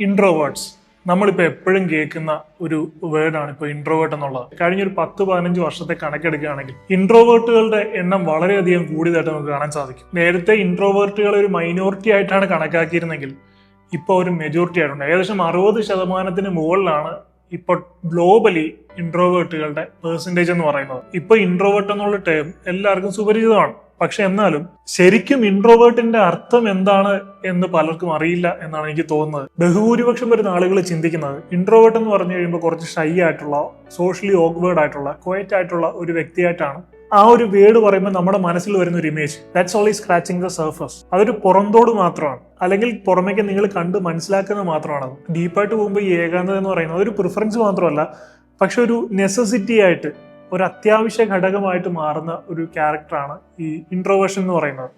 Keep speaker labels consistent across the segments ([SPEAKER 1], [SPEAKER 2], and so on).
[SPEAKER 1] Introverts നമ്മളിപ്പോൾ എപ്പോഴും കേൾക്കുന്ന ഒരു വേർഡാണ് ഇപ്പോൾ ഇൻട്രോവേർട്ട് എന്നുള്ളത്. കഴിഞ്ഞ ഒരു പത്ത് പതിനഞ്ച് വർഷത്തെ കണക്കെടുക്കുകയാണെങ്കിൽ ഇൻട്രോവേർട്ടുകളുടെ എണ്ണം വളരെയധികം കൂടിയതായിട്ട് നമുക്ക് കാണാൻ സാധിക്കും. നേരത്തെ ഇൻട്രോവേർട്ടുകളെ ഒരു മൈനോറിറ്റി ആയിട്ടാണ് കണക്കാക്കിയിരുന്നെങ്കിൽ ഇപ്പോൾ ഒരു മെജോറിറ്റി ആയിട്ടുണ്ട്. ഏകദേശം അറുപത് ശതമാനത്തിന് മുകളിലാണ് ഇപ്പോൾ ഗ്ലോബലി ഇൻട്രോവേർട്ടുകളുടെ പെർസെന്റേജ് എന്ന് പറയുന്നത്. ഇപ്പോൾ ഇൻട്രോവേർട്ട് എന്നുള്ള ടേം എല്ലാവർക്കും സുപരിചിതമാണ്. പക്ഷെ എന്നാലും ശരിക്കും ഇൻട്രോവേർട്ടിന്റെ അർത്ഥം എന്താണ് എന്ന് പലർക്കും അറിയില്ല എന്നാണ് എനിക്ക് തോന്നുന്നത്. ബഹുഭൂരിപക്ഷം വരുന്ന ആളുകൾ ചിന്തിക്കുന്നത് ഇൻട്രോവേർട്ട് എന്ന് പറഞ്ഞു കഴിയുമ്പോൾ കുറച്ച് ഷൈ ആയിട്ടുള്ള സോഷ്യലി ഓക്വേർഡ് ആയിട്ടുള്ള ക്വയറ്റ് ആയിട്ടുള്ള ഒരു വ്യക്തിയായിട്ടാണ് ആ ഒരു വേർഡ് പറയുമ്പോൾ നമ്മുടെ മനസ്സിൽ വരുന്ന ഒരു image that's all only scratching the surface അതൊരു പുറന്തോട് മാത്രമാണ്. അല്ലെങ്കിൽ പുറമേക്ക് നിങ്ങൾ കണ്ട് മനസ്സിലാക്കുന്നത് മാത്രമാണ് ഡീപ്പായിട്ട് പോകുമ്പോൾ ഈ ഏകാന്തത എന്ന് പറയുന്നത് ഒരു പ്രിഫറൻസ് മാത്രമല്ല പക്ഷെ ഒരു നെസസിറ്റി ആയിട്ട് ഒരു അത്യാവശ്യ ഘടകമായിട്ട് മാറുന്ന ഒരു ക്യാരക്ടറാണ് ഈ ഇൻട്രോവേർഷൻ എന്ന് പറയുന്നത്.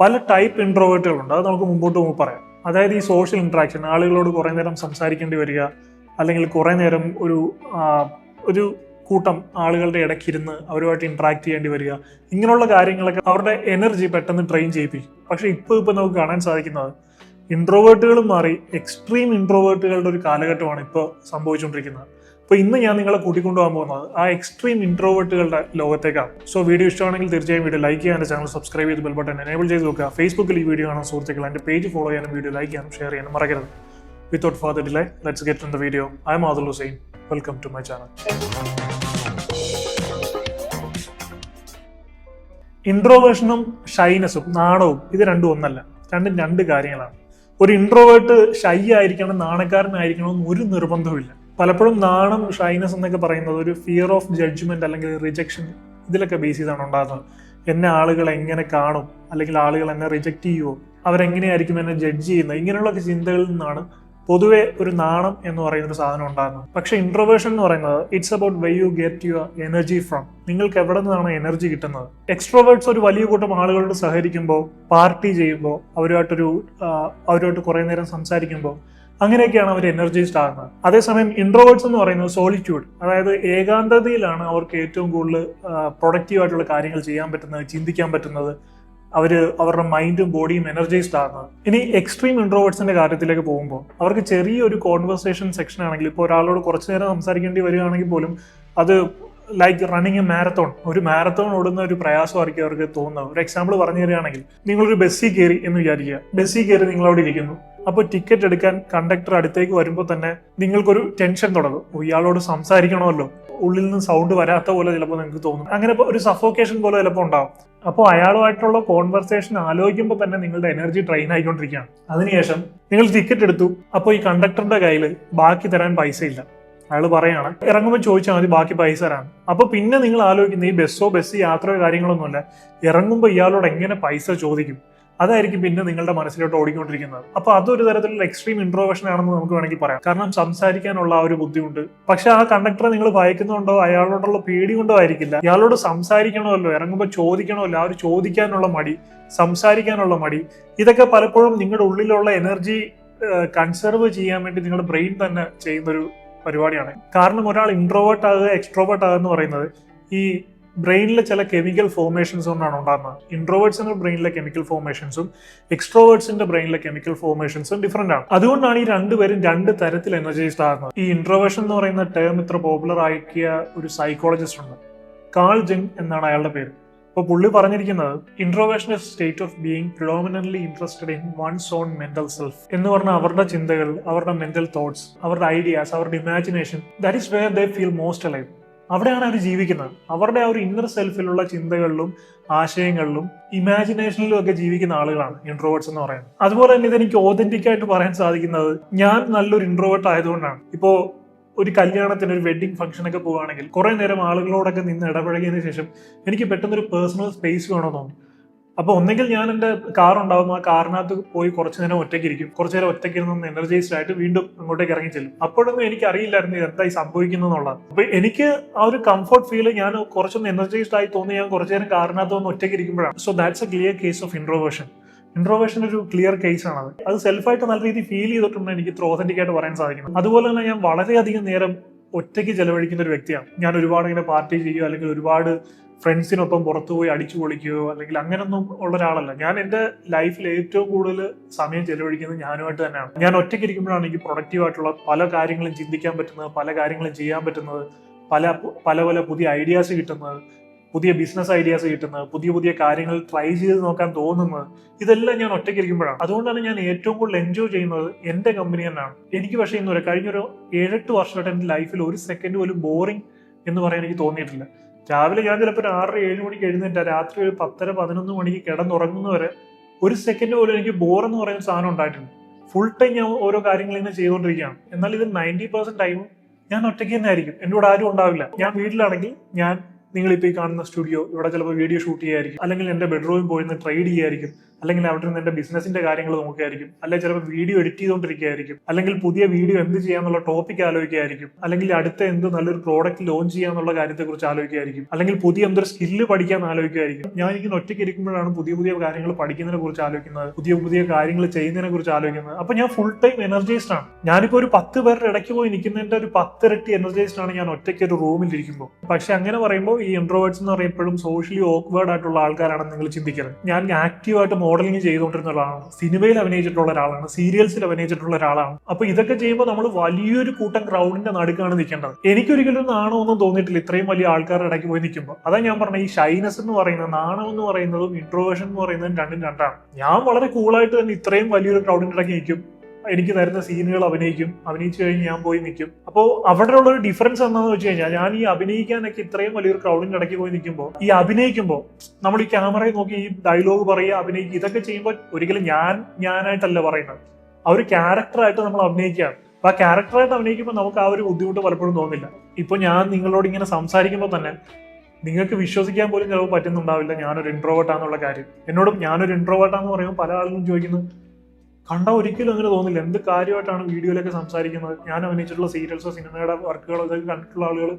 [SPEAKER 1] പല ടൈപ്പ് ഇൻട്രോവേർട്ടുകളുണ്ട് അത് നമുക്ക് മുമ്പോട്ട് പോകുമ്പോൾ പറയാം. അതായത് ഈ സോഷ്യൽ ഇൻട്രാക്ഷൻ ആളുകളോട് കുറേ നേരം സംസാരിക്കേണ്ടി വരിക അല്ലെങ്കിൽ കുറേ നേരം ഒരു ഒരു കൂട്ടം ആളുകളുടെ ഇടയ്ക്കിരുന്ന് അവരുമായിട്ട് ഇന്ററാക്ട് ചെയ്യേണ്ടി വരിക ഇങ്ങനെയുള്ള കാര്യങ്ങളൊക്കെ അവരുടെ എനർജി പെട്ടെന്ന് ട്രെയിൻ ചെയ്യിപ്പിക്കും. പക്ഷെ ഇപ്പോൾ ഇപ്പോൾ നമുക്ക് കാണാൻ സാധിക്കുന്നത് ഇൻട്രോവേർട്ടുകളും മാറി എക്സ്ട്രീം ഇൻട്രോവേർട്ടുകളുടെ ഒരു കാലഘട്ടമാണ് ഇപ്പോൾ സംഭവിച്ചുകൊണ്ടിരിക്കുന്നത്. അപ്പോൾ ഇന്ന് ഞാൻ നിങ്ങളെ കൂട്ടിക്കൊണ്ടുപോകാൻ പോകുന്നത് ആ എക്സ്ട്രീം ഇൻട്രോവേർട്ടുകളുടെ ലോകത്തേക്കാണ്. സോ വീഡിയോ ഇഷ്ടമാണെങ്കിൽ തീർച്ചയായും വീഡിയോ ലൈക്ക് ചെയ്യാൻ ചാനൽ സബ്സ്ക്രൈബ് ചെയ്ത് ബെൽ ബട്ടൺ എനേബിൾ ചെയ്ത് നോക്കുക ഫേസ്ബുക്കിൽ ഈ വീഡിയോ കാണാൻ സുഹൃത്തുക്കൾ എന്റെ പേജ് ഫോളോ ചെയ്യാനും വീഡിയോ ലൈക്ക് ചെയ്യാനും ഷെയർ ചെയ്യാനും മറക്കരുത്. Without further delay let's get in the video I'm Adul Hussain welcome to my channel ഇൻട്രോവേഷനും ഷൈനസും നാണവും ഇത് രണ്ടും ഒന്നല്ല. രണ്ടും രണ്ട് കാര്യങ്ങളാണ്. ഒരു ഇൻട്രോവേർട്ട് ഷൈ ആയിരിക്കണം നാണക്കാരനായിരിക്കണം എന്ന് ഒരു നിർബന്ധവുമില്ല. പലപ്പോഴും നാണം ഷൈനസ് എന്നൊക്കെ പറയുന്നത് ഒരു ഫിയർ ഓഫ് ജഡ്ജ്മെന്റ് അല്ലെങ്കിൽ റിജക്ഷൻ ഇതിലൊക്കെ ബേസ് ചെയ്താണ് ഉണ്ടാകുന്നത്. എന്നെ ആളുകൾ എങ്ങനെ കാണും? അല്ലെങ്കിൽ ആളുകൾ എന്നെ റിജക്ട് ചെയ്യുമോ അവരെങ്ങനെയായിരിക്കും എന്നെ ജഡ്ജ് ചെയ്യുന്നത്? ഇങ്ങനെയുള്ള ചിന്തകളിൽ നിന്നാണ് പൊതുവെ ഒരു നാണം എന്ന് പറയുന്ന ഒരു സാധനം ഉണ്ടാകുന്നത്. പക്ഷെ ഇൻട്രോവേഷൻ എന്ന് പറയുന്നത് it's about why you get your energy from നിങ്ങൾക്ക് എവിടെ നിന്നാണ് എനർജി കിട്ടുന്നത്? എക്സ്ട്രോവേർട്സ് ഒരു വലിയ കൂട്ടം ആളുകളോട് സഹകരിക്കുമ്പോൾ പാർട്ടി ചെയ്യുമ്പോൾ അവരുമായിട്ടൊരു അവരുമായിട്ട് കുറേ നേരം സംസാരിക്കുമ്പോൾ അങ്ങനെയൊക്കെയാണ് അവർ എനർജി ആകുന്നത് അതേസമയം ഇൻട്രോവേർട്സ് എന്ന് പറയുന്നത് സോളിറ്റ്യൂഡ് അതായത് ഏകാന്തതയിലാണ് അവർക്ക് ഏറ്റവും കൂടുതൽ പ്രൊഡക്റ്റീവ് ആയിട്ടുള്ള കാര്യങ്ങൾ ചെയ്യാൻ പറ്റുന്നത് ചിന്തിക്കാൻ പറ്റുന്നത്. അവർ അവരുടെ മൈൻഡും ബോഡിയും എനർജൈസ്ഡ് ആകുന്നത് ഇനി എക്സ്ട്രീം ഇൻട്രോവേർട്സിന്റെ കാര്യത്തിലേക്ക് പോകുമ്പോൾ അവർക്ക് ചെറിയൊരു കോൺവെർസേഷൻ സെക്ഷൻ ആണെങ്കിൽ ഇപ്പോൾ ഒരാളോട് കുറച്ച് നേരം സംസാരിക്കേണ്ടി വരികയാണെങ്കിൽ പോലും അത് ലൈക്ക് റണ്ണിങ് എ മാരത്തോൺ ഒരു മാരത്തോൺ ഓടുന്ന ഒരു പ്രയാസമായിരിക്കും അവർക്ക് തോന്നുന്നത്. ഒരു എക്സാമ്പിൾ പറഞ്ഞു തരികയാണെങ്കിൽ നിങ്ങളൊരു ബസ്സിൽ കയറി എന്ന് വിചാരിക്കുക. ബസ്സിൽ കയറി നിങ്ങൾ അവിടെ ഇരിക്കുന്നു. അപ്പോൾ ടിക്കറ്റ് എടുക്കാൻ കണ്ടക്ടർ അടുത്തേക്ക് വരുമ്പോൾ തന്നെ നിങ്ങൾക്കൊരു ടെൻഷൻ തുടങ്ങും. ഇയാളോട് സംസാരിക്കണമല്ലോ. ഉള്ളിൽ നിന്ന് സൗണ്ട് വരാത്ത പോലെ ചിലപ്പോൾ നിങ്ങൾക്ക് തോന്നും. അങ്ങനെ ഒരു സഫോക്കേഷൻ പോലെ ചിലപ്പോൾ ഉണ്ടാവും. അപ്പോൾ അയാളുമായിട്ടുള്ള കോൺവെർസേഷൻ ആലോചിക്കുമ്പോൾ തന്നെ നിങ്ങളുടെ എനർജി ട്രെയിൻ ആയിക്കൊണ്ടിരിക്കുകയാണ്. അതിനുശേഷം നിങ്ങൾ ടിക്കറ്റ് എടുത്തു. അപ്പോൾ ഈ കണ്ടക്ടറുടെ കയ്യിൽ ബാക്കി തരാൻ പൈസ ഇല്ല. അയാൾ പറയാണ് ഇറങ്ങുമ്പോൾ ചോദിച്ചാൽ മതി ബാക്കി പൈസ തരാണ് അപ്പൊ പിന്നെ നിങ്ങൾ ആലോചിക്കുന്നത് ഈ ബസ്സോ ബസ് യാത്രയോ കാര്യങ്ങളൊന്നുമല്ല. ഇറങ്ങുമ്പോൾ ഇയാളോട് എങ്ങനെ പൈസ ചോദിക്കും? അതായിരിക്കും പിന്നെ നിങ്ങളുടെ മനസ്സിലോട്ട് ഓടിക്കൊണ്ടിരിക്കുന്നത്. അപ്പൊ അതൊരു തരത്തിലുള്ള എക്സ്ട്രീം ഇൻട്രോവേഷൻ ആണെന്ന് നമുക്ക് വേണമെങ്കിൽ പറയാം. കാരണം സംസാരിക്കാനുള്ള ആ ഒരു ബുദ്ധിമുട്ട് പക്ഷെ ആ കണ്ടക്ടറെ നിങ്ങൾ ഭയക്കുന്നുണ്ടോ? അയാളോടുള്ള പേടി കൊണ്ടോ ആയിരിക്കില്ല. ഇയാളോട് സംസാരിക്കണമല്ലോ ഇറങ്ങുമ്പോൾ ചോദിക്കണമല്ലോ ആ ഒരു ചോദിക്കാനുള്ള മടി സംസാരിക്കാനുള്ള മടി ഇതൊക്കെ പലപ്പോഴും നിങ്ങളുടെ ഉള്ളിലുള്ള എനർജി കൺസർവ് ചെയ്യാൻ വേണ്ടി നിങ്ങളുടെ ബ്രെയിൻ തന്നെ ചെയ്യുന്നൊരു പരിപാടിയാണ്. കാരണം ഒരാൾ ഇൻട്രോവേർട്ട് ആകുക എക്സ്ട്രോവേർട്ട് ആകുക എന്ന് പറയുന്നത് ഈ ബ്രെയിനിലെ ചില കെമിക്കൽ ഫോർമേഷൻസ് കൊണ്ടാണ് ഉണ്ടാകുന്നത്. ഇൻട്രോവേർട്സിന്റെ ബ്രെയിനിലെ കെമിക്കൽ ഫോർമേഷൻസും എക്സ്ട്രോവേർട്സിന്റെ ബ്രെയിനിലെ കെമിക്കൽ ഫോർമേഷൻസും ഡിഫറെന്റ് ആണ്. അതുകൊണ്ടാണ് ഈ രണ്ടുപേരും രണ്ട് തരത്തിൽ എനർജൈസ്ഡ് ആകുന്നത്. ഈ ഇൻട്രോവേഷൻ എന്ന് പറയുന്ന ടേം ഇത്ര പോപ്പുലർ ആക്കിയ ഒരു സൈക്കോളജിസ്റ്റ് ഉണ്ട്. കാൾ ജങ് എന്നാണ് അയാളുടെ പേര്. അപ്പോൾ പുള്ളി പറഞ്ഞിരിക്കുന്നത് introversion state of being predominantly interested in one's own mental self എന്ന് പറഞ്ഞാൽ അവരുടെ ചിന്തകൾ അവരുടെ മെന്റൽ തോട്ട്സ് അവരുടെ ഐഡിയാസ് അവരുടെ imagination that is where they feel most alive അവിടെയാണ് അവർ ജീവിക്കുന്നത്. അവരുടെ ആ ഒരു ഇന്നർ സെൽഫിലുള്ള ചിന്തകളിലും ആശയങ്ങളിലും ഇമാജിനേഷനിലും ഒക്കെ ജീവിക്കുന്ന ആളുകളാണ് ഇൻട്രോവേർട്സ് എന്ന് പറയുന്നത്. അതുപോലെ തന്നെ ഇതെനിക്ക് ഓതന്റിക് ആയിട്ട് പറയാൻ സാധിക്കുന്നത് ഞാൻ നല്ലൊരു ഇൻട്രോവേർട്ട് ആയതുകൊണ്ടാണ്. ഇപ്പോ ഒരു കല്യാണത്തിന് ഒരു വെഡിങ് ഫംഗ്ഷനൊക്കെ പോവുകയാണെങ്കിൽ കുറെ നേരം ആളുകളോടൊക്കെ നിന്ന് ഇടപഴകിയതിനു ശേഷം എനിക്ക് പെട്ടെന്നൊരു പേഴ്സണൽ സ്പേസ് വേണമെന്ന് തോന്നും അപ്പൊ ഒന്നെങ്കിൽ ഞാൻ എന്റെ കാർ ഉണ്ടാവും ആ കാറിനകത്ത് പോയി കുറച്ചു നേരം ഒറ്റയ്ക്ക് ഇരിക്കും. കുറച്ചു നേരം ഒറ്റയ്ക്ക് ഇരുന്ന് എനർജൈസ്ഡ് ആയിട്ട് വീണ്ടും അങ്ങോട്ടേക്ക് ഇറങ്ങി ചെല്ലും. അപ്പോഴൊന്നും എനിക്ക് അറിയില്ലായിരുന്നു എന്തായി സംഭവിക്കുന്നു എന്നുള്ളത്. അപ്പൊ എനിക്ക് ആ ഒരു കംഫർട്ട് ഫീൽ ഞാൻ കുറച്ചൊന്ന് എനർജൈസ്ഡ് ആയി തോന്നി. ഞാൻ കുറച്ചു നേരം കാറിനകത്ത് ഒന്ന് ഒറ്റയ്ക്ക് ഇരിക്കുമ്പോഴാണ്. So that's a clear case of introversion introversion ഒരു ക്ലിയർ കേസ് ആണ് അത് സെൽഫായിട്ട് നല്ല രീതിയിൽ ഫീൽ ചെയ്തിട്ടുണ്ട് എനിക്ക് ഇത്ര ഓതന്റിക് ആയിട്ട് പറയാൻ സാധിക്കുന്നത് അതുപോലെ തന്നെ ഞാൻ വളരെയധികം നേരം ഒറ്റയ്ക്ക് ചെലവഴിക്കുന്ന ഒരു വ്യക്തിയാണ്. ഞാൻ ഒരുപാട് ഇങ്ങനെ പാർട്ടി ചെയ്യുക അല്ലെങ്കിൽ ഒരുപാട് ഫ്രണ്ട്സിനൊപ്പം പുറത്തു പോയി അടിച്ചു പൊളിക്കുകയോ അല്ലെങ്കിൽ അങ്ങനൊന്നും ഉള്ള ഒരാളല്ല. ഞാൻ എന്റെ ലൈഫിൽ ഏറ്റവും കൂടുതൽ സമയം ചെലവഴിക്കുന്നത് ഞാനുമായിട്ട് തന്നെയാണ്. ഞാൻ ഒറ്റയ്ക്ക് ഇരിക്കുമ്പോഴാണ് എനിക്ക് പ്രൊഡക്റ്റീവ് ആയിട്ടുള്ള പല കാര്യങ്ങളും ചിന്തിക്കാൻ പറ്റുന്നത് പല കാര്യങ്ങളും ചെയ്യാൻ പറ്റുന്നത് പല പല പല പുതിയ ഐഡിയാസ് കിട്ടുന്നത് പുതിയ ബിസിനസ് ഐഡിയാസ് കിട്ടുന്നത് പുതിയ പുതിയ കാര്യങ്ങൾ ട്രൈ ചെയ്ത് നോക്കാൻ തോന്നുന്നത് ഇതെല്ലാം ഞാൻ ഒറ്റയ്ക്ക് ഇരിക്കുമ്പോഴാണ്. അതുകൊണ്ടാണ് ഞാൻ ഏറ്റവും കൂടുതൽ എൻജോയ് ചെയ്യുന്നത് എന്റെ കമ്പനി തന്നെയാണ്. എനിക്ക് പക്ഷേ ഇന്നൊരു കഴിഞ്ഞൊരു ഏഴെട്ട് വർഷമായിട്ട് എന്റെ ലൈഫിൽ ഒരു സെക്കൻഡ് പോലും ബോറിംഗ് എന്ന് പറയാൻ എനിക്ക് തോന്നിയിട്ടില്ല. രാവിലെ ഞാൻ ചിലപ്പോൾ ഒരു ആറര ഏഴ് മണിക്ക് എഴുന്നേറ്റ. രാത്രി ഒരു പത്തര പതിനൊന്ന് മണിക്ക് കിടന്നുറങ്ങുന്നവരെ ഒരു സെക്കൻഡ് പോലും എനിക്ക് ബോർ എന്ന് പറയുന്ന സാധനം ഉണ്ടായിട്ടുണ്ട്. ഫുൾ ടൈം ഞാൻ ഓരോ കാര്യങ്ങൾ ഇങ്ങനെ ചെയ്തുകൊണ്ടിരിക്കുകയാണ്. എന്നാൽ ഇത് നയന്റി പെർസെന്റ് ടൈമും ഞാൻ ഒറ്റയ്ക്ക് തന്നെ ആയിരിക്കും. എന്റെ കൂടെ ആരും ഉണ്ടാവില്ല. ഞാൻ വീട്ടിലാണെങ്കിൽ ഞാൻ നിങ്ങളിപ്പോൾ ഈ കാണുന്ന സ്റ്റുഡിയോ ഇവിടെ ചിലപ്പോൾ വീഡിയോ ഷൂട്ട് ചെയ്യായിരിക്കും. അല്ലെങ്കിൽ എന്റെ ബെഡ്റൂമിൽ പോയിരുന്ന് ട്രൈഡ് ചെയ്യായിരിക്കും. അല്ലെങ്കിൽ അവിടെ നിന്ന് എന്റെ ബിസിനസിന്റെ കാര്യങ്ങൾ നോക്കുകയായിരിക്കും. അല്ലെങ്കിൽ ചിലപ്പോൾ വീഡിയോ എഡിറ്റ് ചെയ്തുകൊണ്ടിരിക്കുകയായിരിക്കും. അല്ലെങ്കിൽ പുതിയ വീഡിയോ എന്ത് ചെയ്യാന്നുള്ള ടോപ്പിക് ആലോചിക്കുകയായിരിക്കും. അല്ലെങ്കിൽ അടുത്ത എന്ത് നല്ലൊരു പ്രോഡക്റ്റ് ലോഞ്ച് ചെയ്യാന്നുള്ള കാര്യത്തെക്കുറിച്ച് ആലോചിക്കുകയായിരിക്കും. അല്ലെങ്കിൽ പുതിയ എന്തൊരു സ്കില്ല് പഠിക്കാൻ ആലോചിക്കുകയായിരിക്കും. ഞാൻ എനിക്ക് ഒറ്റയ്ക്ക് ഇരിക്കുമ്പോഴാണ് പുതിയ പുതിയ കാര്യങ്ങൾ പഠിക്കുന്നതിനെ കുറിച്ച് ആലോചിക്കുന്നത്. പുതിയ പുതിയ കാര്യങ്ങൾ ചെയ്യുന്നതിനെ കുറിച്ച് ആലോചിക്കുന്നത്. അപ്പൊ ഞാൻ ഫുൾ ടൈം എനർജൈസ്ഡ് ആണ്. ഞാനിപ്പോ ഒരു പത്ത് പേരുടെ ഇടയ്ക്ക് പോയി നിൽക്കുന്നതിന്റെ ഒരു പത്തിരട്ടി എനർജൈസ്ഡ് ആണ് ഞാൻ ഒറ്റയ്ക്ക് ഒരു റൂമിൽ ഇരിക്കുമ്പോൾ. പക്ഷെ അങ്ങനെ പറയുമ്പോൾ ഈ ഇൻട്രോവേർട്സ് എന്ന് പറയുമ്പോഴും സോഷ്യലി ഓക്വേർഡ് ആയിട്ടുള്ള ആൾക്കാരാണെന്ന് നിങ്ങൾ ചിന്തിക്കുന്നത് ഞാൻ ആക്റ്റീവായിട്ട് മോഡലിംഗ് ചെയ്തുകൊണ്ടിരുന്ന ഒരാളാണ്. സിനിമയിൽ അഭിനയിച്ചിട്ടുള്ള ഒരാളാണ്. സീരിയൽസിൽ അഭിനയിച്ചിട്ടുള്ള ഒരാളാണ്. അപ്പൊ ഇതൊക്കെ ചെയ്യുമ്പോൾ നമ്മൾ വലിയൊരു കൂട്ടം ക്രൗഡിന്റെ നടുക്കാണ് നിൽക്കേണ്ടത്. എനിക്കൊരിക്കലും നാണം ഒന്നും തോന്നിയിട്ടില്ല. ഇത്രയും വലിയ ആൾക്കാരുടെ ഇടയ്ക്ക് പോയി നിൽക്കുമ്പോൾ അതാ ഞാൻ പറഞ്ഞ ഈ ഷൈനസ് എന്ന് പറയുന്നത് നാണം എന്ന് പറയുന്നതും ഇൻട്രോവേഷൻ എന്ന് പറയുന്നതും രണ്ടും രണ്ടാണ്. ഞാൻ വളരെ കൂളായിട്ട് തന്നെ ഇത്രയും വലിയൊരു ക്രൗഡിന്റെ ഇടയ്ക്ക് നിൽക്കും. എനിക്ക് തരുന്ന സീനുകൾ അഭിനയിക്കും. അഭിനയിച്ചു കഴിഞ്ഞ് ഞാൻ പോയി നിൽക്കും. അപ്പോൾ അവിടെ ഉള്ള ഒരു ഡിഫറൻസ് എന്താണെന്ന് വെച്ച് കഴിഞ്ഞാൽ ഞാൻ ഈ അഭിനയിക്കാനൊക്കെ ഇത്രയും വലിയൊരു ക്രൗഡിന്റെ ഇടയ്ക്ക് പോയി നിൽക്കുമ്പോൾ ഈ അഭിനയിക്കുമ്പോൾ നമ്മൾ ഈ ക്യാമറയിൽ നോക്കി ഈ ഡയലോഗ് പറയുക അഭിനയിക്കുക ഇതൊക്കെ ചെയ്യുമ്പോൾ ഒരിക്കലും ഞാൻ ഞാനായിട്ടല്ല പറയുന്നത്. ആ ഒരു ക്യാരക്ടറായിട്ട് നമ്മൾ അഭിനയിക്കുകയാണ്. അപ്പൊ ആ ക്യാരക്ടറായിട്ട് അഭിനയിക്കുമ്പോൾ നമുക്ക് ആ ഒരു ബുദ്ധിമുട്ട് പലപ്പോഴും തോന്നില്ല. ഇപ്പൊ ഞാൻ നിങ്ങളോട് ഇങ്ങനെ സംസാരിക്കുമ്പോൾ തന്നെ നിങ്ങൾക്ക് വിശ്വസിക്കാൻ പോലും ചിലപ്പോൾ പറ്റുന്നുണ്ടാവില്ല. ഞാനൊരു ഇൻട്രോവേർട്ടാന്നുള്ള കാര്യം. എന്നോട് ഞാനൊരു ഇൻട്രോവേർട്ടാന്ന് പറയുമ്പോൾ പല ആളുകളും ചോദിക്കുന്നു കണ്ട ഒരിക്കലും അങ്ങനെ തോന്നില്ല. എന്ത് കാര്യമായിട്ടാണ് വീഡിയോയിലൊക്കെ സംസാരിക്കുന്നത്? ഞാൻ അഭിനയിച്ചിട്ടുള്ള സീരിയൽസോ സിനിമയുടെ വർക്കുകളോ ഇതൊക്കെ കണ്ടിട്ടുള്ള ആളുകൾ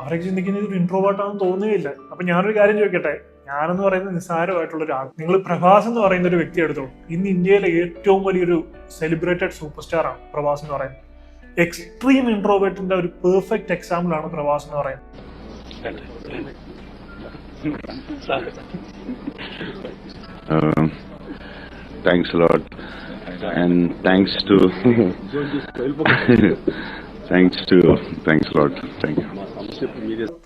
[SPEAKER 1] അവരൊക്കെ ചിന്തിക്കുന്നത് ഒരു ഇൻട്രോവേർട്ടാണെന്ന് തോന്നുകയില്ല. അപ്പൊ ഞാനൊരു കാര്യം ചോദിക്കട്ടെ? ഞാനെന്ന് പറയുന്നത് നിസ്സാരമായിട്ടുള്ള ഒരാൾ നിങ്ങൾ പ്രഭാസ് എന്ന് പറയുന്ന ഒരു വ്യക്തി എടുത്തോളൂ. ഇന്ന് ഇന്ത്യയിലെ ഏറ്റവും വലിയൊരു സെലിബ്രേറ്റഡ് സൂപ്പർ സ്റ്റാർ ആണ് പ്രഭാസ് എന്ന് പറയുന്നത്. എക്സ്ട്രീം ഇൻട്രോവേർട്ടിന്റെ ഒരു പെർഫെക്റ്റ് എക്സാമ്പിൾ ആണ് പ്രഭാസ് എന്ന് പറയുന്നത്.
[SPEAKER 2] Thanks lot a lot. And thanks to. thanks to. Thanks a lot. Thank you.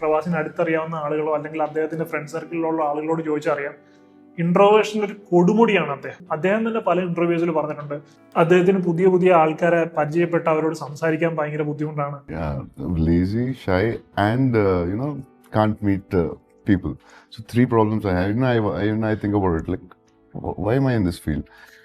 [SPEAKER 1] പ്രവാസിന് അടുത്തറിയാവുന്ന ആളുകളോ അല്ലെങ്കിൽ അദ്ദേഹത്തിന്റെ ഫ്രണ്ട് സർക്കിളിലുള്ള ആളുകളോട് ചോദിച്ചറിയാം ഇൻട്രോവേഷനിൽ ഒരു കൊടുമുടിയാണ് അദ്ദേഹം അദ്ദേഹം തന്നെ പല ഇന്റർവ്യൂസിൽ പറഞ്ഞിട്ടുണ്ട് അദ്ദേഹത്തിന് പുതിയ പുതിയ ആൾക്കാരെ പരിചയപ്പെട്ട് അവരോട് സംസാരിക്കാൻ ഭയങ്കര ബുദ്ധിമുട്ടാണ്
[SPEAKER 3] lazy lazy, shy, and no you know can't meet three people. So three problems I have. You why I, I, you know,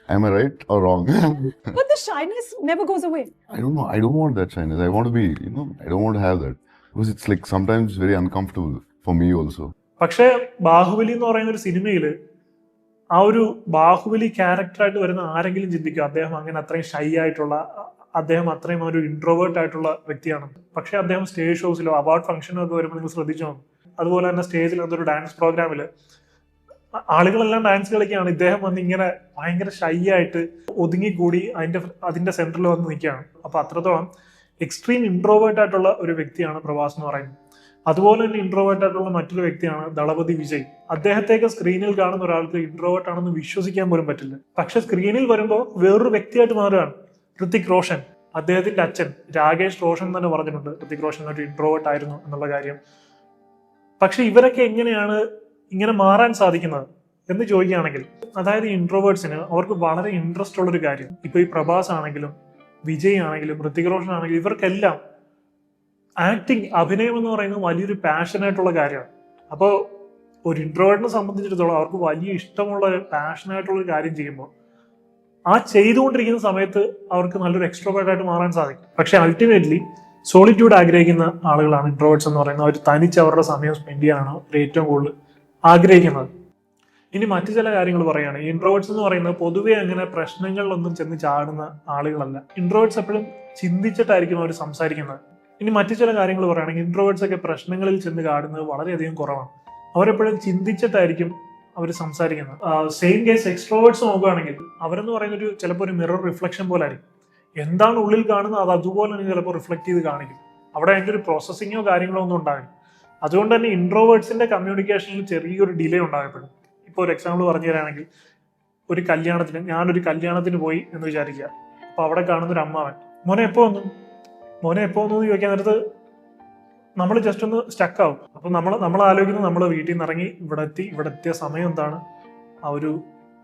[SPEAKER 3] Am I right or wrong?
[SPEAKER 4] But the shyness never goes away.
[SPEAKER 3] I don't know. I don't want that shyness. I want to be, you know, I don't want to have that because it's like sometimes very uncomfortable for me also.
[SPEAKER 1] പക്ഷേ ബാഹുബലി എന്ന് പറയുന്ന ഒരു സിനിമയിൽ ആ ഒരു ബാഹുബലി ക്യാരക്ടറായിട്ട് വരുന്ന ആരെങ്കിലും ചിന്തിക്കും അദ്ദേഹം അങ്ങനെ അത്രയും ഷൈ ആയിട്ടുള്ള അദ്ദേഹം അത്രയും ഒരു ഇൻട്രോവേർട്ട് ആയിട്ടുള്ള വ്യക്തിയാണ് പക്ഷേ അദ്ദേഹം സ്റ്റേജ് ഷോസിലോ അവാർഡ് ഫംഗ്ഷനോ ഒക്കെ വരുമ്പോൾ നിങ്ങൾ ശ്രദ്ധിച്ചോ അതുപോലെ തന്നെ സ്റ്റേജിൽ എന്തൊരു ഡാൻസ് പ്രോഗ്രാമിൽ ആളുകളെല്ലാം ഡാൻസ് കളിക്കുകയാണ്. ഇദ്ദേഹം വന്ന് ഇങ്ങനെ ഭയങ്കര ഷൈ ആയിട്ട് ഒതുങ്ങിക്കൂടി അതിന്റെ അതിന്റെ സെന്ററിൽ വന്ന് നിൽക്കുകയാണ്. അപ്പൊ അത്രത്തോളം എക്സ്ട്രീം ഇൻട്രോവേർട്ട് ആയിട്ടുള്ള ഒരു വ്യക്തിയാണ് പ്രഭാസ് എന്ന് പറയുന്നത്. അതുപോലെ തന്നെ ഇൻട്രോവേർട്ട് ആയിട്ടുള്ള മറ്റൊരു വ്യക്തിയാണ് ദളപതി വിജയ്. അദ്ദേഹത്തേക്ക് സ്ക്രീനിൽ കാണുന്ന ഒരാൾക്ക് ഇൻട്രോവേർട്ട് ആണെന്ന് വിശ്വസിക്കാൻ പോലും പറ്റില്ല. പക്ഷെ സ്ക്രീനിൽ വരുമ്പോൾ വേറൊരു വ്യക്തിയായിട്ട് മാറുകയാണ്. ഋത്തിക് റോഷൻ. അദ്ദേഹത്തിന്റെ അച്ഛൻ രാകേഷ് റോഷൻ തന്നെ പറഞ്ഞിട്ടുണ്ട്. ഋത്തിക് റോഷൻ ഒരു ഇൻട്രോവേർട്ട് ആയിരുന്നു എന്നുള്ള കാര്യം. പക്ഷെ ഇവരൊക്കെ എങ്ങനെയാണ് ഇങ്ങനെ മാറാൻ സാധിക്കുന്നത്? എന്ന് ചോദിക്കുകയാണെങ്കിൽ അതായത് ഇൻട്രോവേർട്സിന് അവർക്ക് വളരെ ഇൻട്രസ്റ്റ് ഉള്ളൊരു കാര്യം. ഇപ്പൊ ഈ പ്രഭാസ് ആണെങ്കിലും വിജയ് ആണെങ്കിലും ഋത്തിക് റോഷൻ ആണെങ്കിലും ഇവർക്കെല്ലാം ആക്ടിങ് അഭിനയം എന്ന് പറയുന്നത് വലിയൊരു പാഷനായിട്ടുള്ള കാര്യമാണ്. അപ്പോൾ ഒരു ഇൻട്രോവേർട്ടിനെ സംബന്ധിച്ചിടത്തോളം അവർക്ക് വലിയ ഇഷ്ടമുള്ള പാഷനായിട്ടുള്ള ഒരു കാര്യം ചെയ്യുമ്പോൾ ആ ചെയ്തുകൊണ്ടിരിക്കുന്ന സമയത്ത് അവർക്ക് നല്ലൊരു എക്സ്ട്രോവേർട്ട് ആയിട്ട് മാറാൻ സാധിക്കും. പക്ഷെ അൾട്ടിമേറ്റ്ലി സോളിറ്റ്യൂഡ് ആഗ്രഹിക്കുന്ന ആളുകളാണ് ഇൻട്രോവേർട്സ് എന്ന് പറയുന്നത്. അവർ തനിച്ച് അവരുടെ സമയം സ്പെൻഡ് ചെയ്യാനാണ് ഏറ്റവും കൂടുതൽ ആഗ്രഹിക്കുന്നത്. ഇനി മറ്റു ചില കാര്യങ്ങൾ പറയുകയാണ്. ഇൻട്രോവേർട്സ് എന്ന് പറയുന്നത് പൊതുവെ അങ്ങനെ പ്രശ്നങ്ങളിലൊന്നും ചെന്ന് ചാടുന്ന ആളുകളല്ല. ഇൻട്രോവേർട്സ് എപ്പോഴും ചിന്തിച്ചിട്ടായിരിക്കും അവർ സംസാരിക്കുന്നത്. ഇനി മറ്റു ചില കാര്യങ്ങൾ പറയുകയാണെങ്കിൽ ഇൻട്രോവേർട്സ് ഒക്കെ പ്രശ്നങ്ങളിൽ ചെന്ന് കാടുന്നത് വളരെയധികം കുറവാണ്. അവരെപ്പോഴും ചിന്തിച്ചിട്ടായിരിക്കും അവർ സംസാരിക്കുന്നത്. സെയിം കേസ് എക്സ്ട്രോവേർട്സ് നോക്കുകയാണെങ്കിൽ അവരെന്ന് പറയുന്ന ഒരു ചിലപ്പോൾ ഒരു മിറർ റിഫ്ലക്ഷൻ പോലെ ആയിരിക്കും. എന്താണ് ഉള്ളിൽ കാണുന്നത്? അത് അതുപോലെ തന്നെ ചിലപ്പോൾ റിഫ്ലക്ട് ചെയ്ത് കാണിക്കും. അവിടെ അതിന്റെ ഒരു പ്രോസസ്സിങ്ങോ കാര്യങ്ങളോ ഒന്നും ഉണ്ടാകില്ല അതുകൊണ്ട് തന്നെ ഇൻട്രോവേർട്സിന്റെ കമ്മ്യൂണിക്കേഷനിൽ ചെറിയൊരു ഡിലേ ഉണ്ടാകപ്പെടും ഇപ്പോൾ ഒരു എക്സാമ്പിൾ പറഞ്ഞു തരാണെങ്കിൽ ഒരു കല്യാണത്തിന് ഞാനൊരു കല്യാണത്തിന് പോയി എന്ന് വിചാരിക്കുക. അപ്പൊ അവിടെ കാണുന്ന ഒരു അമ്മാവൻ മോനെ എപ്പോ വന്നു? മോനെ എപ്പോ എന്ന് ചോദിക്കാൻ നേരത്ത് നമ്മൾ ജസ്റ്റ് ഒന്ന് സ്റ്റക്ക് ആവും. അപ്പൊ നമ്മൾ നമ്മൾ ആലോചിക്കുന്നത് നമ്മൾ വീട്ടിൽ നിന്ന് ഇറങ്ങി ഇവിടെ എത്തി ഇവിടെ എത്തിയ സമയം എന്താണ്? ആ ഒരു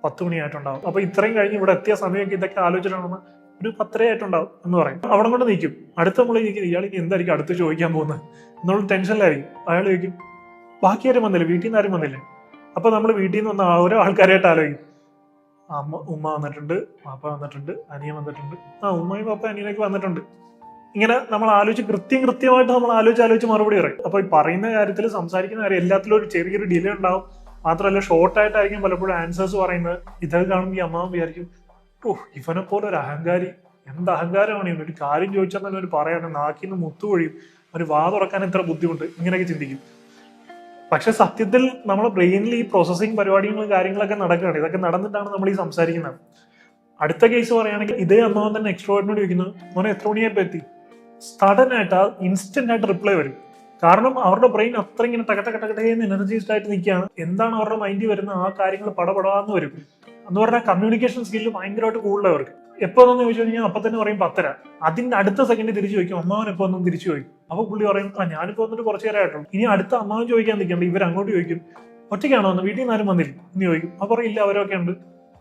[SPEAKER 1] പത്ത് മണിയായിട്ടുണ്ടാവും. അപ്പൊ ഇത്രയും കഴിഞ്ഞ് ഇവിടെ എത്തിയ സമയമൊക്കെ ഇതൊക്കെ ആലോചിച്ചിട്ടാണെന്ന് ഒരു പത്രയായിട്ടുണ്ടാവും എന്ന് പറയും. അവിടെ കൊണ്ട് നിൽക്കും അടുത്ത നമ്മൾ ഇരിക്കുന്നത് ഇയാൾ ഇനി എന്തായിരിക്കും അടുത്ത് ചോദിക്കാൻ പോകുന്നത്? എന്നുള്ള ടെൻഷനിലായിരിക്കും. അയാൾ ചോദിക്കും ബാക്കി ആരും വന്നില്ല? വീട്ടിൽ നിന്ന് ആരും വന്നില്ല? അപ്പൊ നമ്മൾ വീട്ടിൽ നിന്ന് വന്ന ഓരോ ആൾക്കാരായിട്ട് ആലോചിക്കും. അമ്മ ഉമ്മ വന്നിട്ടുണ്ട് പാപ്പ വന്നിട്ടുണ്ട് അനിയൻ വന്നിട്ടുണ്ട്. ആ ഉമ്മയും പാപ്പ അനിയനൊക്കെ വന്നിട്ടുണ്ട്. ഇങ്ങനെ നമ്മൾ ആലോചിച്ച് കൃത്യം കൃത്യമായിട്ട് നമ്മൾ ആലോചിച്ച് ആലോചിച്ച് മറുപടി പറയും. അപ്പൊ ഈ പറയുന്ന കാര്യത്തിൽ സംസാരിക്കുന്ന കാര്യം എല്ലാത്തിലും ഒരു ചെറിയൊരു ഡിലേ ഉണ്ടാവും. മാത്രമല്ല ഷോർട്ട് ആയിട്ടായിരിക്കും പലപ്പോഴും ആൻസേഴ്സ് പറയുന്നത്. ഇതൊക്കെ കാണുമ്പോൾ ഈ അമ്മാവൻ വിചാരിക്കും ഓ ഇവനെ പോലെ ഒരു അഹങ്കാരി. എന്ത് അഹങ്കാരമാണ്? ഇവൻ ഒരു കാര്യം ചോദിച്ചാൽ തന്നെ ഒരു പറയാൻ നാക്കിന്ന് മുത്തുവഴിയും ഒരു വാ തുറക്കാൻ എത്ര ബുദ്ധിമുട്ട്. ഇങ്ങനെയൊക്കെ ചിന്തിക്കും. പക്ഷെ സത്യത്തിൽ നമ്മുടെ ബ്രെയിനിൽ ഈ പ്രോസസ്സിങ് പരിപാടികളും കാര്യങ്ങളൊക്കെ നടക്കുകയാണ് ഇതൊക്കെ നടന്നിട്ടാണ് നമ്മൾ ഈ സംസാരിക്കുന്നത്. അടുത്ത കേസ് പറയുകയാണെങ്കിൽ ഇതേ അമ്മാവൻ തന്നെ എക്സ്ട്രോവേറ്റിനോട് ചോദിക്കുന്നു മോനെ എത്ര മണിയായി എത്തി? സഡൻ ആയിട്ട് ഇൻസ്റ്റന്റ് ആയിട്ട് റിപ്ലൈ വരും. കാരണം അവരുടെ ബ്രെയിൻ അത്ര ഇങ്ങനെ ടക ടക ടകടേന്ന് എനർജൈസ്ഡ് ആയിട്ട് നിൽക്കുകയാണ്. എന്താണ് അവരുടെ മൈൻഡിൽ വരുന്ന ആ കാര്യങ്ങൾ പടപടാന്ന് വരും. എന്ന് പറഞ്ഞാൽ കമ്മ്യൂണിക്കേഷൻ സ്കില്ല് ഭയങ്കരമായിട്ട് കൂടുതലവർക്ക്. എപ്പോ ചോദിച്ചു കഴിഞ്ഞാൽ അപ്പൊ തന്നെ പറയും പത്തര. അതിന്റെ അടുത്ത സെക്കൻഡ് തിരിച്ചു ചോദിക്കും അമ്മാവൻ എപ്പോ ഒന്നും തിരിച്ചു ചോദിക്കും. അപ്പൊ പുള്ളി പറയും ആ ഞാനിപ്പോ വന്നിട്ട് കുറച്ച് നേരമായിട്ടുള്ളൂ ഇനി അടുത്ത അമ്മാവൻ ചോദിക്കാൻ നിൽക്കണ്ട ഇവർ അങ്ങോട്ട് ചോദിക്കും. ഒറ്റയ്ക്കാണോ വന്ന്? വീട്ടിൽ നിന്ന് ആരും വന്നില്ല. എന്ന് ചോദിക്കും. അപ്പൊ പറയില്ല അവരൊക്കെ ഉണ്ട്.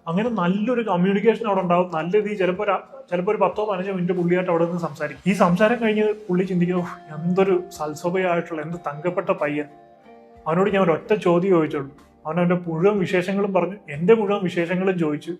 [SPEAKER 1] അങ്ങനെ നല്ലൊരു കമ്മ്യൂണിക്കേഷൻ അവിടെ ഉണ്ടാവും. നല്ല രീതി ചിലപ്പോൾ ചിലപ്പോൾ ഒരു പത്തോ പതിനഞ്ചോ മിനിറ്റ് പുള്ളിയായിട്ട് അവിടെ നിന്ന് സംസാരിക്കും. ഈ സംസാരം കഴിഞ്ഞ് പുള്ളി ചിന്തിക്കും എന്തൊരു സൽസഭയായിട്ടുള്ള എന്ത് തങ്കപ്പെട്ട പയ്യൻ. അവനോട് ഞാൻ ഒരൊറ്റ ചോദ്യം ചോദിച്ചുള്ളൂ. അവൻ അവന്റെ മുഴുവൻ വിശേഷങ്ങളും പറഞ്ഞു. എന്റെ മുഴുവൻ വിശേഷങ്ങളും ചോദിച്ചു.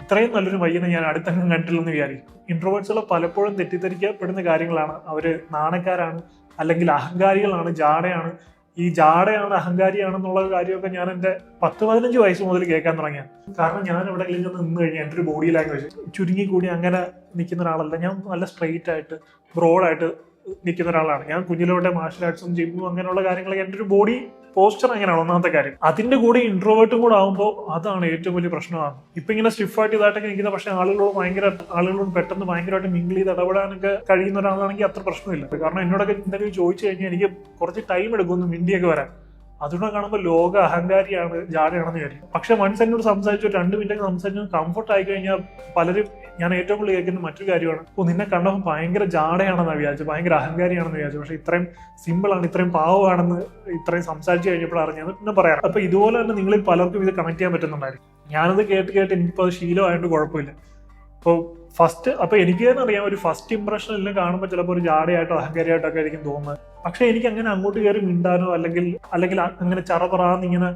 [SPEAKER 1] ഇത്രയും നല്ലൊരു പയ്യനെ ഞാൻ അടുത്തങ്ങ് കണ്ടില്ലെന്ന് വിചാരിക്കും ഇൻട്രോവേർട്സുകൾ പലപ്പോഴും തെറ്റിദ്ധരിക്കപ്പെടുന്ന കാര്യങ്ങളാണ്. അവർ നാണക്കാരാണ് അല്ലെങ്കിൽ അഹങ്കാരികളാണ് ജാടയാണ് ഈ ജാടയാണ് അഹങ്കാരിയാണെന്നുള്ള കാര്യമൊക്കെ ഞാൻ എന്റെ പത്ത് പതിനഞ്ച് വയസ്സ് മുതൽ കേൾക്കാൻ തുടങ്ങിയാണ്. കാരണം ഞാൻ എവിടെയെങ്കിലും ചെന്ന് നിന്ന് കഴിഞ്ഞാൽ എന്റെ ഒരു ബോഡി ലാംഗ്വേജ് ചുരുങ്ങി കൂടി അങ്ങനെ നിൽക്കുന്ന ഒരാളല്ല. ഞാൻ നല്ല സ്ട്രെയിറ്റ് ആയിട്ട് ബ്രോഡായിട്ട് നിൽക്കുന്ന ഒരാളാണ്. ഞാൻ കുഞ്ഞിലോട്ടെ മാർഷൽ ആർട്സും ജിമ്മും അങ്ങനെയുള്ള കാര്യങ്ങളൊക്കെ എന്റെ ഒരു ബോഡി പോസ്റ്റർ അങ്ങനെയാണ് ഒന്നാമത്തെ കാര്യം. അതിന്റെ കൂടെ ഇൻട്രോവേർട്ടും കൂടെ ആകുമ്പോൾ അതാണ് ഏറ്റവും വലിയ പ്രശ്നമാണ് ഇപ്പൊ ഇങ്ങനെ സ്റ്റിഫായിട്ട് ഇതായിട്ടൊക്കെ നിൽക്കുന്ന പക്ഷെ ആളുകളോട് ഭയങ്കര ആളുകളോട് പെട്ടെന്ന് ഭയങ്കരമായിട്ട് മിങ്കിൾ ചെയ്ത് ഇടപെടാനൊക്കെ കഴിയുന്ന ഒരാളാണെങ്കിൽ അത്ര പ്രശ്നമില്ല. കാരണം എന്നോടൊക്കെ എന്തെങ്കിലും ചോദിച്ചു കഴിഞ്ഞാൽ എനിക്ക് കുറച്ച് ടൈം എടുക്കും മിണ്ടിയൊക്കെ വരാൻ. അതുകൊണ്ട് കാണുമ്പോൾ ലോക അഹങ്കാരിയാണ് ജാടയാണെന്ന് വിചാരിക്കും. പക്ഷെ വൺസ് എന്നോട് സംസാരിച്ചു രണ്ട് മിനിറ്റ് സംസാരിച്ചു കംഫർട്ട് ആയി കഴിഞ്ഞാൽ പലരും ഞാൻ ഏറ്റവും കൂടുതൽ കേൾക്കുന്ന മറ്റൊരു കാര്യമാണ് ഓ നിന്നെ കണ്ടപ്പോൾ ഭയങ്കര ജാടയാണെന്ന് വിചാരിച്ചു ഭയങ്കര അഹങ്കാരിയാണെന്ന് വിചാരിച്ചു പക്ഷെ ഇത്രയും സിമ്പിൾ ആണ് ഇത്രയും പാവമാണെന്ന് ഇത്രയും സംസാരിച്ചു കഴിഞ്ഞപ്പോൾ അറിഞ്ഞത് പിന്നെ പറയാം. അപ്പൊ ഇതുപോലെ തന്നെ നിങ്ങളിൽ പലർക്കും ഇത് കണക്ട് ചെയ്യാൻ പറ്റുന്നുണ്ടായിരിക്കും. ഞാനത് കേട്ട് കേട്ട് എനിക്കിപ്പോൾ അത് ശീലമായതുകൊണ്ട് കുഴപ്പമില്ല. അപ്പോൾ ഫസ്റ്റ് അപ്പൊ എനിക്ക് തന്നെ അറിയാം ഒരു ഫസ്റ്റ് ഇംപ്രഷൻ എല്ലാം കാണുമ്പോൾ ചിലപ്പോൾ ഒരു ജാടയായിട്ടോ അഹങ്കാരിയായിട്ടോ ഒക്കെ ആയിരിക്കും തോന്നുന്നത്. പക്ഷെ എനിക്ക് അങ്ങനെ അങ്ങോട്ട് കയറി മിണ്ടാനോ അല്ലെങ്കിൽ അല്ലെങ്കിൽ അങ്ങനെ ചറപറാന്ന് ഇങ്ങനെ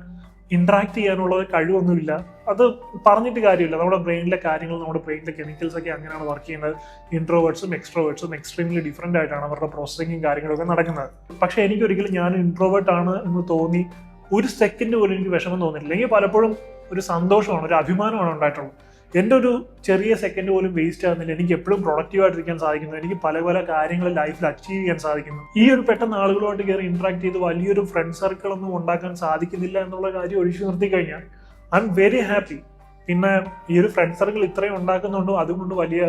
[SPEAKER 1] ഇന്ററാക്ട് ചെയ്യാനുള്ള കഴിവൊന്നുമില്ല. അത് പറഞ്ഞിട്ട് കാര്യമില്ല. നമ്മുടെ ബ്രെയിനിലെ കാര്യങ്ങൾ നമ്മുടെ ബ്രെയിനിലെ കെമിക്കൽസ് ഒക്കെ അങ്ങനെയാണ് വർക്ക് ചെയ്യുന്നത്. ഇൻട്രോവേർട്സും എക്സ്ട്രോവേർട്സും എക്സ്ട്രീംലി ഡിഫറെന്റ് ആയിട്ടാണ് അവരുടെ പ്രോസസ്സിങ്ങും കാര്യങ്ങളൊക്കെ നടക്കുന്നത്. പക്ഷെ എനിക്ക് ഒരിക്കലും ഞാൻ ഇൻട്രോവേർട്ട് ആണ് എന്ന് തോന്നി ഒരു സെക്കൻഡ് പോലും എനിക്ക് വിഷമം തോന്നിയിട്ടില്ല. എനിക്ക് പലപ്പോഴും ഒരു സന്തോഷമാണ് ഒരു അഭിമാനമാണ് ഉണ്ടായിട്ടുള്ളത്. എന്റെ ഒരു ചെറിയ സെക്കൻഡ് പോലും വേസ്റ്റ് ആകുന്നില്ല എനിക്ക് എപ്പോഴും പ്രൊഡക്റ്റീവ് ആയിട്ടിരിക്കാൻ സാധിക്കുന്നു. എനിക്ക് പല പല കാര്യങ്ങൾ ലൈഫിൽ അച്ചീവ് ചെയ്യാൻ സാധിക്കുന്നു. ഈ ഒരു പെട്ടെന്ന് ആളുകളുമായിട്ട് കയറി ഇന്ററാക്ട് ചെയ്ത് വലിയൊരു ഫ്രണ്ട് സർക്കിൾ ഒന്നും ഉണ്ടാക്കാൻ സാധിക്കുന്നില്ല എന്നുള്ള കാര്യം ഒഴിച്ചു നിർത്തി കഴിഞ്ഞാൽ ഐ എം വെരി ഹാപ്പി പിന്നെ ഈ ഒരു ഫ്രണ്ട് സർക്കിൾ ഇത്രയും ഉണ്ടാക്കുന്നുണ്ടോ? അതുകൊണ്ട് വലിയ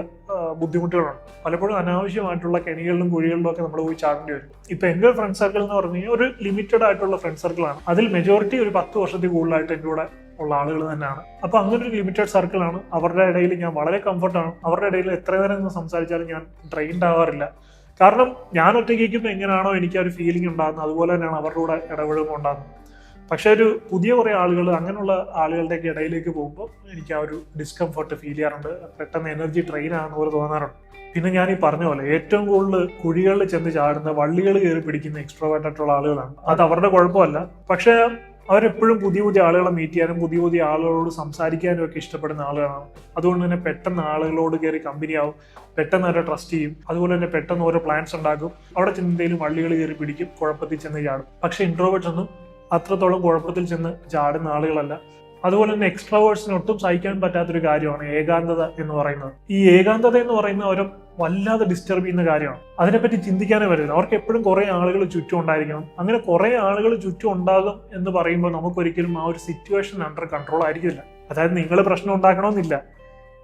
[SPEAKER 1] ബുദ്ധിമുട്ടുകളുണ്ട്. പലപ്പോഴും അനാവശ്യമായിട്ടുള്ള കെണികളിലും കുഴികളിലും ഒക്കെ നമ്മൾ പോയി ചാടേണ്ടി വരും. ഇപ്പൊ എന്റെ ഒരു ഫ്രണ്ട് സർക്കിൾ എന്ന് പറഞ്ഞു കഴിഞ്ഞാൽ ഒരു ലിമിറ്റഡ് ആയിട്ടുള്ള ഫ്രണ്ട് സർക്കിളാണ് അതിൽ മെജോറിറ്റി ഒരു പത്ത് വർഷത്തിൽ കൂടുതലായിട്ട് എന്റെ കൂടെ ഉള്ള ആളുകൾ തന്നെയാണ്. അപ്പൊ അങ്ങനെ ഒരു ലിമിറ്റഡ് സർക്കിൾ ആണ്. അവരുടെ ഇടയിൽ ഞാൻ വളരെ കംഫർട്ടാണ് അവരുടെ ഇടയിൽ എത്ര നേരം സംസാരിച്ചാലും ഞാൻ ട്രെയിൻഡ് ആവാറില്ല. കാരണം ഞാൻ ഒറ്റയ്ക്ക് എങ്ങനെയാണോ എനിക്ക് ആ ഒരു ഫീലിംഗ് ഉണ്ടാകുന്നത് അതുപോലെ തന്നെയാണ് അവരുടെ കൂടെ ഇടപെടുമ്പോൾ ഉണ്ടാകുന്നത് പക്ഷെ ഒരു പുതിയ കുറേ ആളുകൾ അങ്ങനെയുള്ള ആളുകളുടെയൊക്കെ ഇടയിലേക്ക് പോകുമ്പോൾ എനിക്ക് ആ ഒരു ഡിസ്കംഫർട്ട് ഫീൽ ചെയ്യാറുണ്ട്. പെട്ടെന്ന് എനർജി ട്രെയിൻ ആകുന്ന പോലെ തോന്നാറുണ്ട്. പിന്നെ ഞാൻ ഈ പറഞ്ഞ പോലെ ഏറ്റവും കൂടുതൽ കുഴികളിൽ ചെന്ന് ചാടുന്ന വള്ളികൾ കയറി പിടിക്കുന്ന എക്സ്ട്രോവേർട്ട് ആയിട്ടുള്ള ആളുകളാണ്. അത് അവരുടെ കുഴപ്പമല്ല. പക്ഷേ അവരെപ്പോഴും പുതിയ പുതിയ ആളുകളെ മീറ്റ് ചെയ്യാനും പുതിയ പുതിയ ആളുകളോട് സംസാരിക്കാനും ഒക്കെ ഇഷ്ടപ്പെടുന്ന ആളുകളാണ്. അതുകൊണ്ട് തന്നെ പെട്ടെന്ന് ആളുകളോട് കയറി കമ്പനി ആവും. പെട്ടെന്ന് അവരെ ട്രസ്റ്റ് ചെയ്യും. അതുപോലെ തന്നെ പെട്ടെന്ന് ഓരോ പ്ലാൻസ് ഉണ്ടാക്കും. അവിടെ ചെന്ന് എന്തെങ്കിലും വള്ളികൾ കയറി പിടിക്കും. കുഴപ്പത്തിൽ ചെന്ന് ചാടും. പക്ഷെ ഇൻട്രോവേർട്സ് ഒന്നും അത്രത്തോളം കുഴപ്പത്തിൽ ചെന്ന് ചാടുന്ന ആളുകളല്ല. അതുപോലെ തന്നെ എക്സ്ട്രാവേഴ്സിന് ഒട്ടും സഹിക്കാൻ പറ്റാത്തൊരു കാര്യമാണ് ഏകാന്തത എന്ന് പറയുന്നത്. ഈ ഏകാന്തത എന്ന് പറയുന്ന ഒരു വല്ലാതെ ഡിസ്റ്റർബ് ചെയ്യുന്ന കാര്യമാണ്. അതിനെപ്പറ്റി ചിന്തിക്കാനേ വരില്ല അവർക്ക് എപ്പോഴും കുറെ ആളുകൾ ചുറ്റും ഉണ്ടായിരിക്കണം. അങ്ങനെ കുറെ ആളുകൾ ചുറ്റും ഉണ്ടാകും എന്ന് പറയുമ്പോൾ നമുക്കൊരിക്കലും ആ ഒരു സിറ്റുവേഷൻ അണ്ടർ കൺട്രോൾ ആയിരിക്കില്ല. അതായത് നിങ്ങൾ പ്രശ്നം ഉണ്ടാക്കണമെന്നില്ല.